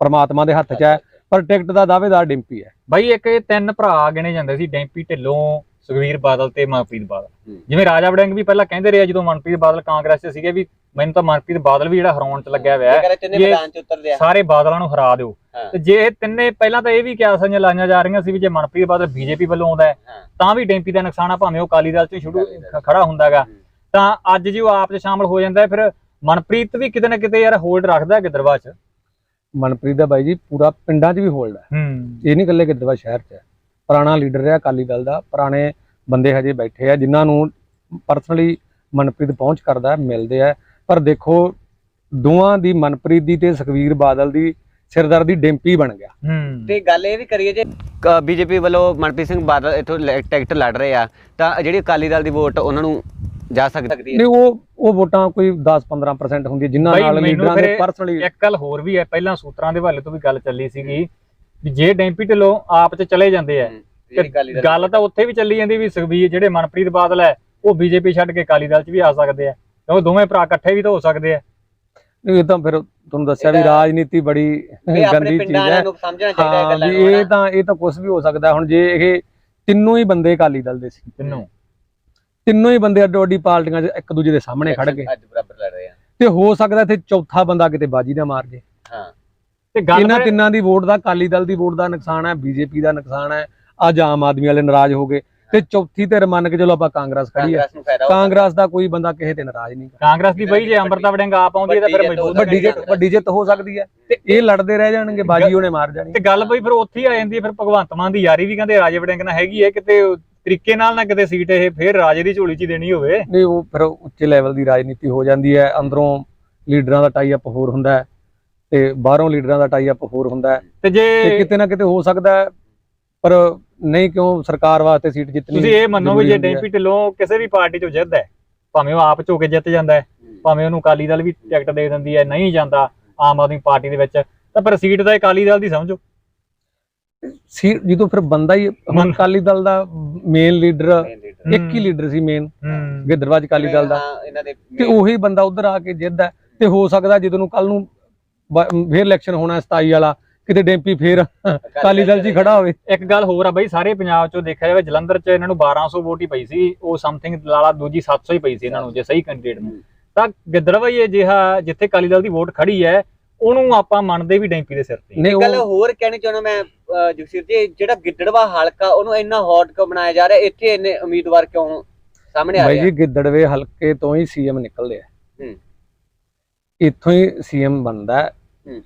ਪ੍ਰਮਾਤਮਾ ਦੇ ਹੱਥ 'ਚ ਹੈ ਪਰ ਟਿਕਟ ਦਾ ਦਾਅਵੇਦਾਰ ਡਿੰਪੀ ਹੈ ਬਾਈ ਇੱਕ ਇਹ ਤਿੰਨ ਭਰਾ ਗਿਣੇ ਜਾਂਦੇ ਸੀ ਡੈਂਪੀ ਢਿੱਲੋਂ ਸੁਖਵੀਰ ਬਾਦਲ ਤੇ ਮਨਪ੍ਰੀਤ ਬਾਦਲ। ਜਿਵੇਂ ਰਾਜਾ ਵੜਿੰਗ ਵੀ ਪਹਿਲਾਂ ਕਹਿੰਦੇ ਰਹੇ ਆ ਜਦੋਂ ਮਨਪ੍ਰੀਤ ਬਾਦਲ ਕਾਂਗਰਸ 'ਚ ਸੀਗੇ ਵੀ ਮੈਨੂੰ ਤਾਂ ਮਨਪ੍ਰੀਤ ਬਾਦਲ ਵੀ ਜਿਹੜਾ ਹਰਾਉਣ 'ਚ ਲੱਗਿਆ ਹੋਇਆ ਹੈ ਸਾਰੇ ਬਾਦਲਾਂ ਨੂੰ ਹਰਾ ਦਿਓ। ਤੇ ਜੇ ਇਹ ਤਿੰਨੇ ਪਹਿਲਾਂ ਤਾਂ ਇਹ ਵੀ ਕਿਆਸਾਂ ਲਾਈਆਂ ਜਾ ਰਹੀਆਂ ਸੀ ਵੀ ਜੇ ਮਨਪ੍ਰੀਤ ਬਾਦਲ ਬੀਜੇਪੀ ਵੱਲੋਂ ਆਉਂਦਾ। ਤਾਂ ਵੀ ਡੈਂਪੀ ਦਾ ਨੁਕਸਾਨ ਆ ਭਾਵੇਂ ਉਹ ਅਕਾਲੀ ਦਲ 'ਚ ਸ਼ੁਰੂ। ਖੜਾ ਹੁੰਦਾਗਾ। ਤਾਂ ਅੱਜ ਜੇ ਉਹ ਆਪ 'ਚ ਸ਼ਾਮਲ ਹੋ ਜਾਂਦਾ ਫਿਰ ਮਨਪ੍ਰੀਤ ਵੀ ਕਿਤੇ ਨਾ ਕਿਤੇ ਯਾਰ ਹੋਲਡ ਰੱਖਦਾ ਗਿੱਦੜਵਾ 'ਚ। ਮਨਪ੍ਰੀਤ ਦਾ ਬਾਈ ਜੀ ਪੂਰਾ ਪਿੰਡਾਂ 'ਚ ਵੀ ਹੋਲਡ ਹੈ। ਹੂੰ। ਇਹ ਨਹੀਂ ਇਕੱਲੇ ਗਿੱਦੜਵਾ ਸ਼ਹਿਰ 'ਚ ਪੁਰਾਣਾ ਲੀਡਰ ਰਿਹਾ ਅਕਾਲੀ ਦਲ ਦਾ ਪੁਰਾਣੇ ਬੰਦੇ ਹਜੇ ਬੈਠੇ ਆ ਜਿਨ੍ਹਾਂ ਨੂੰ ਪਰਸਨਲੀ ਮਨਪ੍ਰੀਤ ਪਹੁੰਚ ਕਰਦਾ ਮਿਲਦੇ ਆ। ਪਰ ਦੇਖੋ ਦੋਵਾਂ ਦੀ ਮਨਪ੍ਰੀਤ ਦੀ ਤੇ ਸੁਖਵੀਰ ਬਾਦਲ ਦੀ ਸਿਰਦਰਦੀ ਡਿੰਪੀ ਬਣ ਗਿਆ। ਤੇ ਗੱਲ ਇਹ ਵੀ ਕਰੀਏ ਜੇ ਬੀਜੇਪੀ ਵੱਲੋਂ ਮਨਪ੍ਰੀਤ ਸਿੰਘ ਬਾਦਲ ਇਥੋਂ ਟਿਕਟ ਲੜ ਰਹੇ ਆ ਤਾਂ ਜਿਹੜੀ ਅਕਾਲੀ ਦਲ ਦੀ ਵੋਟ ਉਹਨਾਂ ਨੂੰ ਜਾ ਸਕਦੀ ਹੈ? ਨਹੀਂ ਉਹ ਉਹ ਵੋਟਾਂ ਕੋਈ 10-15% ਹੁੰਦੀ ਹੈ ਜਿਨ੍ਹਾਂ ਨਾਲ ਲੀਡਰਾਂ ਦੇ ਪਰਸਨਲੀ ਇੱਕ ਗੱਲ ਹੋਰ ਵੀ ਹੈ ਪਹਿਲਾਂ ਸੂਤਰਾਂ ਦੇ ਹਵਾਲੇ ਤੋਂ ਵੀ ਗੱਲ ਚੱਲੀ ਸੀਗੀ ਵੀ ਜੇ ਡੈਂਪੀ ਢਿੱਲੋਂ ਆਪ 'ਚ ਚਲੇ ਜਾਂਦੇ ਆ ਗੱਲ ਤਾਂ ਉੱਥੇ ਵੀ ਚੱਲੀ ਜਾਂਦੀ ਵੀ ਸੁਖਬੀਰ ਜਿਹੜੇ ਮਨਪ੍ਰੀਤ ਬਾਦਲ ਹੈ ਉਹ ਬੀਜੇਪੀ ਛੱਡ ਕੇ ਅਕਾਲੀ ਦਲ 'ਚ ਵੀ ਆ ਸਕਦੇ ਆ ਕਿਉਂਕਿ ਦੋਵੇਂ ਭਰਾ ਇਕੱਠੇ ਵੀ ਤਾਂ ਹੋ ਸਕਦੇ ਆ। ਇਹ ਤਾਂ ਫਿਰ ਤੁਹਾਨੂੰ ਦੱਸਿਆ ਵੀ ਰਾਜਨੀਤੀ ਬੜੀ ਗੰਦੀ ਚੀਜ਼ ਹੈ। ਵਾਲਿਆਂ ਨੂੰ ਸਮਝਣਾ ਚਾਹੀਦਾ ਇਹ ਹਾਂ ਗੱਲਾਂ ਵੀ ਇਹ। ਤਾਂ ਇਹ ਤਾਂ ਕੁਝ ਵੀ ਹੋ ਸਕਦਾ। ਹੁਣ ਜੇ ਇਹ ਤਿੰਨੋਂ ਹੀ ਬੰਦੇ ਅਕਾਲੀ ਦਲ ਦੇ ਸੀ। ਤਿੰਨੋਂ? ਤਿੰਨੋਂ ਹੀ ਬੰਦੇ ਅੱਡੋ ਅੱਡੀ ਪਾਰਟੀਆਂ 'ਚ ਇੱਕ ਦੂਜੇ ਦੇ ਸਾਹਮਣੇ ਖੜ ਗਏ। ਅੱਜ ਬਰਾਬਰ ਲੜ ਰਹੇ ਆ। ਤੇ ਹੋ ਸਕਦਾ ਇੱਥੇ ਚੌਥਾ ਬੰਦਾ ਕਿਤੇ ਬਾਜੀ ਨਾ ਮਾਰ ਜੇ। ਹਾਂ। ਤੇ ਗੱਲ ਇਹਨਾਂ ਤਿੰਨਾਂ ਦੀ ਵੋਟ ਦਾ ਅਕਾਲੀ ਦਲ ਦੀ ਵੋਟ ਦਾ ਨੁਕਸਾਨ ਹੈ ਬੀਜੇਪੀ ਦਾ ਨੁਕਸਾਨ ਹੈ ਅੱਜ ਆਮ ਆਦਮੀ ਵਾਲੇ ਨਾਰਾਜ਼ ਹੋ ਗਏ। ਤੇ ਚੌਥੀ ਧਿਰ ਮੰਨ ਕੇ ਚਲੋ ਆਪਾਂ ਕਾਂਗਰਸ ਖੜੀ ਹੈ ਕਾਂਗਰਸ ਨੂੰ ਫਾਇਦਾ ਹੋਊਗਾ। ਕਾਂਗਰਸ ਦਾ ਕੋਈ ਬੰਦਾ ਕਿਸੇ ਤੇ ਨਾਰਾਜ਼ ਨਹੀਂ ਕਾਂਗਰਸ ਦੀ ਬਈ ਜੇ ਅੰਮ੍ਰਿਤਾ ਵੜਿੰਗ ਆਪ ਆਉਂਦੀ ਹੈ ਤਾਂ ਫਿਰ ਮਜ਼ਬੂਤ ਵੱਡੀ ਜਿੱਤ ਵੱਡੀ ਜਿੱਤ ਹੋ ਸਕਦੀ ਹੈ। ਤੇ ਇਹ ਲੜਦੇ ਰਹਿ ਜਾਣਗੇ ਬਾਜੀ ਉਹਨੇ ਮਾਰ ਜਾਣੀ। ਤੇ ਗੱਲ ਬਈ ਫਿਰ ਉੱਥੇ ਹੀ ਆ ਜਾਂਦੀ ਹੈ ਫਿਰ ਭਗਵੰਤ ਮਾਨ ਦੀ ਯਾਰੀ ਵੀ ਕਹਿੰਦੇ ਰਾਜੇ ਵੜਿੰਗ ਨਾਲ ਹੈਗੀ ਹੈ ਕਿਤੇ ਤਰੀਕੇ ਨਾਲ ਨਾ ਕਿਤੇ ਸੀਟ ਇਹ ਫਿਰ ਰਾਜੇ ਦੀ ਝੋਲੀ 'ਚ ਹੀ ਦੇਣੀ ਹੋਵੇ। ਨਹੀਂ ਉਹ ਫਿਰ ਉੱਚੇ ਲੈਵਲ ਦੀ ਰਾਜਨੀਤੀ ਹੋ ਜਾਂਦੀ ਹੈ। ਅੰਦਰੋਂ ਲੀਡਰਾਂ ਦਾ ਟਾਈ ਅਪ ਹੋਰ ਹੁੰਦਾ ਹੈ ਤੇ ਬਾਹਰੋਂ ਲੀਡਰਾਂ ਦਾ ਟਾਈ ਅਪ ਹੋਰ ਹੁੰਦਾ ਹੈ। ਤੇ ਤੇ ਜੇ ਕਿਤੇ ਨਾ ਕਿਤੇ ਹੋ ਸਕਦਾ ਹੈ ਪਰ ਨਹੀਂ ਕਿਉਂ ਸਰਕਾਰ ਵਾਸਤੇ ਸੀਟ ਜਿੱਤਣੀ ਤੁਸੀਂ ਇਹ ਮੰਨੋ ਵੀ ਜੇ। ਡੈਂਪੀ ਢਿੱਲੋਂ ਕਿਸੇ ਵੀ ਪਾਰਟੀ 'ਚੋਂ ਜਿੱਤਦਾ ਹੈ ਭਾਵੇਂ ਉਹ ਆਪ ਝੋ ਕੇ ਜਿੱਤ ਜਾਂਦਾ ਹੈ ਭਾਵੇਂ ਉਹਨੂੰ ਅਕਾਲੀ ਦਲ ਵੀ ਟਿਕਟ ਦੇ ਦਿੰਦੀ ਹੈ ਨਹੀਂ ਜਾਂਦਾ ਆਮ ਆਦਮੀ ਪਾਰਟੀ ਦੇ ਵਿੱਚ ਤਾਂ ਪਰ ਸੀਟ ਤਾਂ ਅਕਾਲੀ ਦਲ ਦੀ ਸਮਝੋ। ਸੀਟ ਜਦੋਂ ਫਿਰ ਬੰਦਾ ਹੀ ਹੁਣ ਮੰਨ- ਅਕਾਲੀ ਦਲ ਦਾ ਮੇਨ ਲੀਡਰ। ਇੱਕ ਹੀ ਲੀਡਰ ਸੀ ਮੇਨ ਗਿੱਦਰਵਾਜ ਅਕਾਲੀ ਦਲ ਦਾ। ਦੇ ਤੇ ਉਹੀ ਬੰਦਾ ਉਧਰ ਆ ਕੇ ਜਿੱਤਦਾ ਹੈ ਤੇ ਹੋ ਸਕਦਾ ਜਦੋਂ ਨੂੰ ਕੱਲ ਨੂੰ ਫੇਰ ਇਲੈਕਸ਼ਨ ਹੋਣਾ 27 ਵਾਲਾ ਕਿਤੇ ਡੈਂਪੀ ਫੇਰ ਅਕਾਲੀ ਦਲ 'ਚ ਹੀ ਖੜਾ ਹੋਵੇ ਇੱਕ ਗੱਲ ਹੋਰ ਆ ਬਈ ਸਾਰੇ ਪੰਜਾਬ 'ਚੋਂ ਦੇਖਿਆ ਜਾਵੇ ਜਲੰਧਰ 'ਚ ਇਹਨਾਂ ਨੂੰ 1200 ਵੋਟ ਹੀ ਪਈ ਸੀ ਉਹ ਸਮਥਿੰਗ ਲਾਲਾ ਦੂਜੀ 700 ਹੀ ਪਈ ਸੀ ਇਹਨਾਂ ਨੂੰ ਜੇ ਸਹੀ ਕੈਂਡੀਡੇਟ ਨੂੰ ਤਾਂ ਗਿੱਦੜਵਾ ਹੀ ਅਜਿਹਾ ਜਿੱਥੇ ਅਕਾਲੀ ਦਲ ਦੀ ਵੋਟ ਖੜੀ ਹੈ ਉਹਨੂੰ ਆਪਾਂ ਮੰਨਦੇ ਵੀ ਡੈਂਪੀ ਦੇ ਸਿਰ ਤੇ। ਨਹੀਂ ਗੱਲ ਹੋਰ ਕਹਿਣੀ ਚਾਹੁੰਦਾ ਮੈਂ ਜਗਸੀਰ ਜੀ ਜਿਹੜਾ ਗਿੱਦੜਵਾ ਹਲਕਾ ਉਹਨੂੰ ਇੰਨਾ ਹੌਟ ਕਿਉਂ ਬਣਾਇਆ ਜਾ ਰਿਹਾ ਇੱਥੇ ਇੰਨੇ ਉਮੀਦਵਾਰ ਕਿਉਂ ਸਾਹਮਣੇ ਆ ਬਾਈ ਰਹੇ ਜੀ ਗਿੱਦੜਵੇ ਹਲਕੇ ਤੋਂ ਹੀ ਸੀਐਮ ਨਿਕਲਦੇ ਆ ਹੂੰ। ਇੱਥੋਂ ਹੀ ਸੀਐਮ ਬਣਦਾ।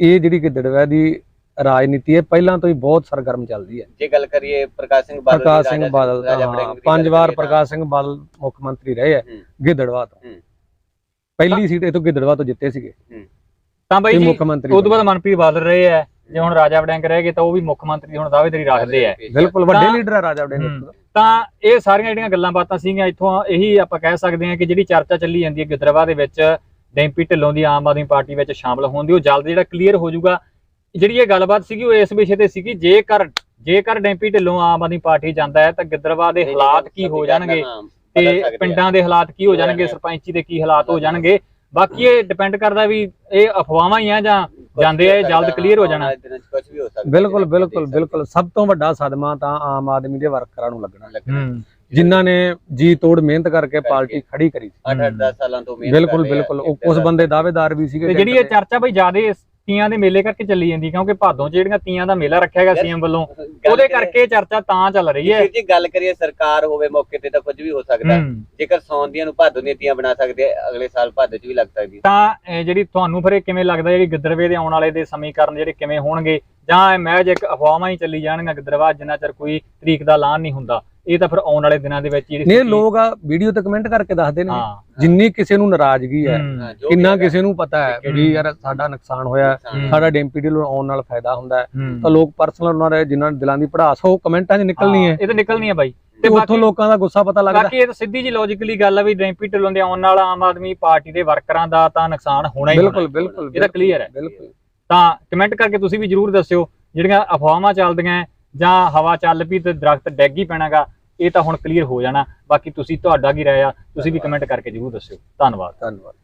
ਇਹ ਜਿਹੜੀ ਗਿੱਦੜਵੇ ਦੀ ਰਾਜਨੀਤੀ ਹੈ ਪਹਿਲਾਂ ਤੋਂ ਹੀ ਬਹੁਤ ਸਰਗਰਮ ਚੱਲਦੀ ਹੈ। ਜੇ ਗੱਲ ਕਰੀਏ ਪ੍ਰਕਾਸ਼ ਸਿੰਘ ਬਾਦਲ ਦੀ, ਪ੍ਰਕਾਸ਼ ਸਿੰਘ ਬਾਦਲ ਦੀ ਪੰਜ ਵਾਰ ਪ੍ਰਕਾਸ਼ ਸਿੰਘ ਬਾਦਲ ਮੁੱਖ ਮੰਤਰੀ ਰਹੇ ਹੂੰ। ਗਿੱਦੜਵਾ ਤੋਂ। ਪਹਿਲੀ ਸੀਟ ਇਥੋਂ ਗਿੱਦੜਵਾ ਤੋਂ ਜਿੱਤੇ ਸੀਗੇ। ਤਾਂ ਬਈ ਇਹ ਜੀ ਮੁੱਖ ਮੰਤਰੀ ਉਸ ਤੋਂ ਬਾਅਦ ਮਨਪ੍ਰੀਤ ਬਾਦਲ ਰਹੇ ਹੈ ਜੇ ਹੁਣ ਰਾਜਾ ਵੜਿੰਗ ਰਹਿ ਗਏ ਤਾਂ ਉਹ ਵੀ ਮੁੱਖ ਮੰਤਰੀ ਹੁਣ ਦਾਅਵੇਦਾਰੀ ਰੱਖਦੇ ਆ। ਬਿਲਕੁਲ ਵੱਡੇ ਲੀਡਰ ਆ ਰਾਜਾ ਵੜਿੰਗ। ਹੂੰ। ਤਾਂ ਇਹ ਸਾਰੀਆਂ ਜਿਹੜੀਆਂ ਗੱਲਾਂ ਬਾਤਾਂ ਸੀਗੀਆਂ ਇੱਥੋਂ ਇਹੀ ਆਪਾਂ ਕਹਿ ਸਕਦੇ ਹਾਂ ਕਿ ਜਿਹੜੀ ਚਰਚਾ ਚੱਲੀ ਜਾਂਦੀ ਹੈ ਗਿੱਦੜਵਾ ਦੇ ਵਿੱਚ ਡੈਂਪੀ ਢਿੱਲੋਂ ਦੀ ਆਮ ਆਦਮੀ ਪਾਰਟੀ ਵਿੱਚ ਸ਼ਾਮਲ ਹੋਣ ਦੀ ਉਹ ਜਲਦ ਜਿਹੜਾ ਕਲੀਅਰ ਹੋ ਜਾਊਗਾ ਜਿਹੜੀ ਇਹ ਗੱਲਬਾਤ ਸੀਗੀ ਉਹ ਇਸ ਵਿਸ਼ੇ ਤੇ ਸੀਗੀ ਜੇਕਰ ਜੇਕਰ ਡੈਂਪੀ ਢਿੱਲੋਂ ਆਮ ਆਦਮੀ ਪਾਰਟੀ ਜਾਂਦਾ ਹੈ ਤਾਂ ਗਿੱਦੜਵਾ ਦੇ ਹਾਲਾਤ ਕੀ ਹੋ ਜਾਣਗੇ ਤੇ ਪਿੰਡਾਂ ਦੇ ਹਾਲਾਤ ਕੀ ਹੋ ਜਾਣਗੇ ਸਰਪੰਚੀ ਦੇ ਕੀ ਹਾਲਾਤ ਹੋ ਜਾਣਗੇ ਬਾਕੀ ਇਹ ਡਿਪੈਂਡ ਕਰਦਾ ਵੀ ਇਹ ਅਫਵਾਹਾਂ ਹੀ ਆ ਜਾਂ ਜਾਂਦੇ ਆ ਇਹ ਜਲਦ ਕਲੀਅਰ ਹੋ ਜਾਣਾ। ਬਿਲਕੁਲ ਬਿਲਕੁਲ ਬਿਲਕੁਲ। ਸਭ ਤੋਂ ਵੱਡਾ ਸਦਮਾ ਤਾਂ ਆਮ ਆਦਮੀ ਦੇ ਵਰਕਰਾਂ ਨੂੰ ਲੱਗਣਾ। ਜਿਨ੍ਹਾਂ ਨੇ ਜੀ ਤੋੜ ਮਿਹਨਤ ਕਰਕੇ ਪਾਰਟੀ ਖੜੀ ਕਰੀ ਸੀ। 8-10 ਸਾਲਾਂ ਤੋਂ ਮਿਹਨਤ ਬਿਲਕੁਲ ਬਿਲਕੁਲ। ਦਾ- ਬੰਦੇ ਦਾਅਵੇਦਾਰ ਵੀ ਸੀਗੇ ਤੇ ਜਿਹੜੀ ਇਹ ਚਰਚਾ ਬਈ ਜਿਆਦੇ ਤੀਆਂ ਦੇ ਮੇਲੇ ਕਰਕੇ ਚੱਲੀ ਜਾਂਦੀ ਕਿਉਂਕਿ ਭਾਦੋਂ 'ਚ ਜਿਹੜੀਆਂ ਤੀਆਂ ਦਾ ਮੇਲਾ ਰੱਖਿਆ ਗਿਆ ਸੀਐਮ ਵੱਲੋਂ ਉਹਦੇ ਕਰਕੇ ਚਰਚਾ ਤਾਂ ਚੱਲ ਰਹੀ ਹੈ। ਜੀ ਗੱਲ ਕਰੀਏ ਸਰਕਾਰ ਹੋਵੇ ਮੌਕੇ ਤੇ ਤਾਂ ਕੁਝ ਵੀ ਹੋ ਸਕਦਾ। ਜੇਕਰ ਸੌਣ ਦੀਆਂ ਨੂੰ ਭਾਦੋ ਦੀਆਂ ਤੀਆਂ ਬਣਾ ਸਕਦੇ ਆ, ਅਗਲੇ ਸਾਲ ਭਾਦੋ ਚ ਵੀ ਲੱਗ ਸਕਦੀ ਤਾਂ ਜਿਹੜੀ ਤੁਹਾਨੂੰ ਫਿਰ ਇਹ ਕਿਵੇਂ ਲੱਗਦਾ ਜਿਹੜੀ ਗਿੱਦੜਵੇ ਦੇ ਆਉਣ ਵਾਲੇ ਦੇ ਸਮੀਕਰਨ ਜਿਹੜੇ ਕਿਵੇਂ ਹੋਣਗੇ? ਜਾਂ ਇਹ ਮਹਿਜ ਇੱਕ ਅਫਵਾਹਾਂ ਹੀ ਚੱਲੀ ਜਾਣਗੀਆਂ ਗਿੱਦੜਵਾ ਜਿੰਨਾ ਚਿਰ ਕੋਈ ਤਰੀਕ ਦਾ ਐਲਾਨ ਨਹੀਂ ਹੁੰਦਾ। ਇਹ ਤਾਂ ਫਿਰ ਆਉਣ ਵਾਲੇ ਦਿਨਾਂ ਦੇ ਵਿੱਚ ਹੀ ਜਿਹੜੀ ਨੇ ਸਥਿਤੀ- ਲੋਕ ਆ ਵੀਡੀਓ ਤੇ ਕਮੈਂਟ ਕਰਕੇ ਦੱਸਦੇ ਨੇ। ਹਾਂ। ਜਿੰਨੀ ਕਿਸੇ ਨੂੰ ਨਾਰਾਜ਼ਗੀ ਹੈ ਕਿੰਨਾ। ਕਿਸੇ ਨੂੰ ਪਤਾ ਹੈ। ਵੀ ਯਾਰ ਸਾਡਾ ਨੁਕਸਾਨ ਹੋਇਆ। ਸਾਡਾ ਡੈਂਪੀਡੀ ਨੂੰ ਆਉਣ ਨਾਲ ਫਾਇਦਾ ਹੁੰਦਾ। ਤਾਂ ਲੋਕ ਪਰਸਨਲ ਉਹਨਾਂ ਦੇ ਜਿਨ੍ਹਾਂ ਦੇ ਦਿਲਾਂ ਦੀ ਪੜਾਸ ਉਹ ਕਮੈਂਟਾਂ 'ਚ ਨਿਕਲਣੀ ਹੈ ਇਹ ਤਾਂ ਨਿਕਲਣੀ ਹੈ ਬਾਈ ਤੇ ਉੱਥੋਂ ਲੋਕਾਂ ਦਾ ਗੁੱਸਾ ਪਤਾ ਲੱਗਦਾ ਬਾਕੀ ਇਹ ਤਾਂ ਸਿੱਧੀ ਜੀ ਲੌਜੀਕਲੀ ਗੱਲ ਆ ਵੀ ਡੈਂਪੀ ਢਿੱਲੋਂ ਦੇ ਆਉਣ ਨਾਲ ਆਮ ਆਦਮੀ ਪਾਰਟੀ ਦੇ ਵਰਕਰਾਂ ਦਾ ਤਾਂ ਨੁਕਸਾਨ ਹੋਣਾ ਹੀ ਹੋਣਾ ਬਿਲਕੁਲ ਬਿਲਕੁਲ ਇਹ ਤਾਂ clear ਹੈ। ਬਿਲਕੁਲ ਤਾਂ ਕਮੈਂਟ ਕਰਕੇ ਤੁਸੀਂ ਵੀ ਜਰੂਰ ਦੱਸਿਓ ਜਿਹੜੀਆਂ ਅਫਵਾਹਾਂ ਚੱਲਦੀਆਂ ਜਾਂ ਹਵਾ ਚੱਲ ਪਈ ਤੇ ਦਰਖਤ ਡੈਗ ਹੀ ਪੈਣਾਗਾ ਇਹ ਤਾਂ ਹੁਣ ਕਲੀਅਰ ਹੋ ਜਾਣਾ। ਬਾਕੀ ਤੁਸੀਂ ਤੁਹਾਡਾ ਕੀ ਰਾਏ ਆ, ਤੁਸੀਂ ਵੀ ਕਮੈਂਟ ਕਰਕੇ ਜਰੂਰ ਦੱਸਿਓ। ਧੰਨਵਾਦ। ਧੰਨਵਾਦ।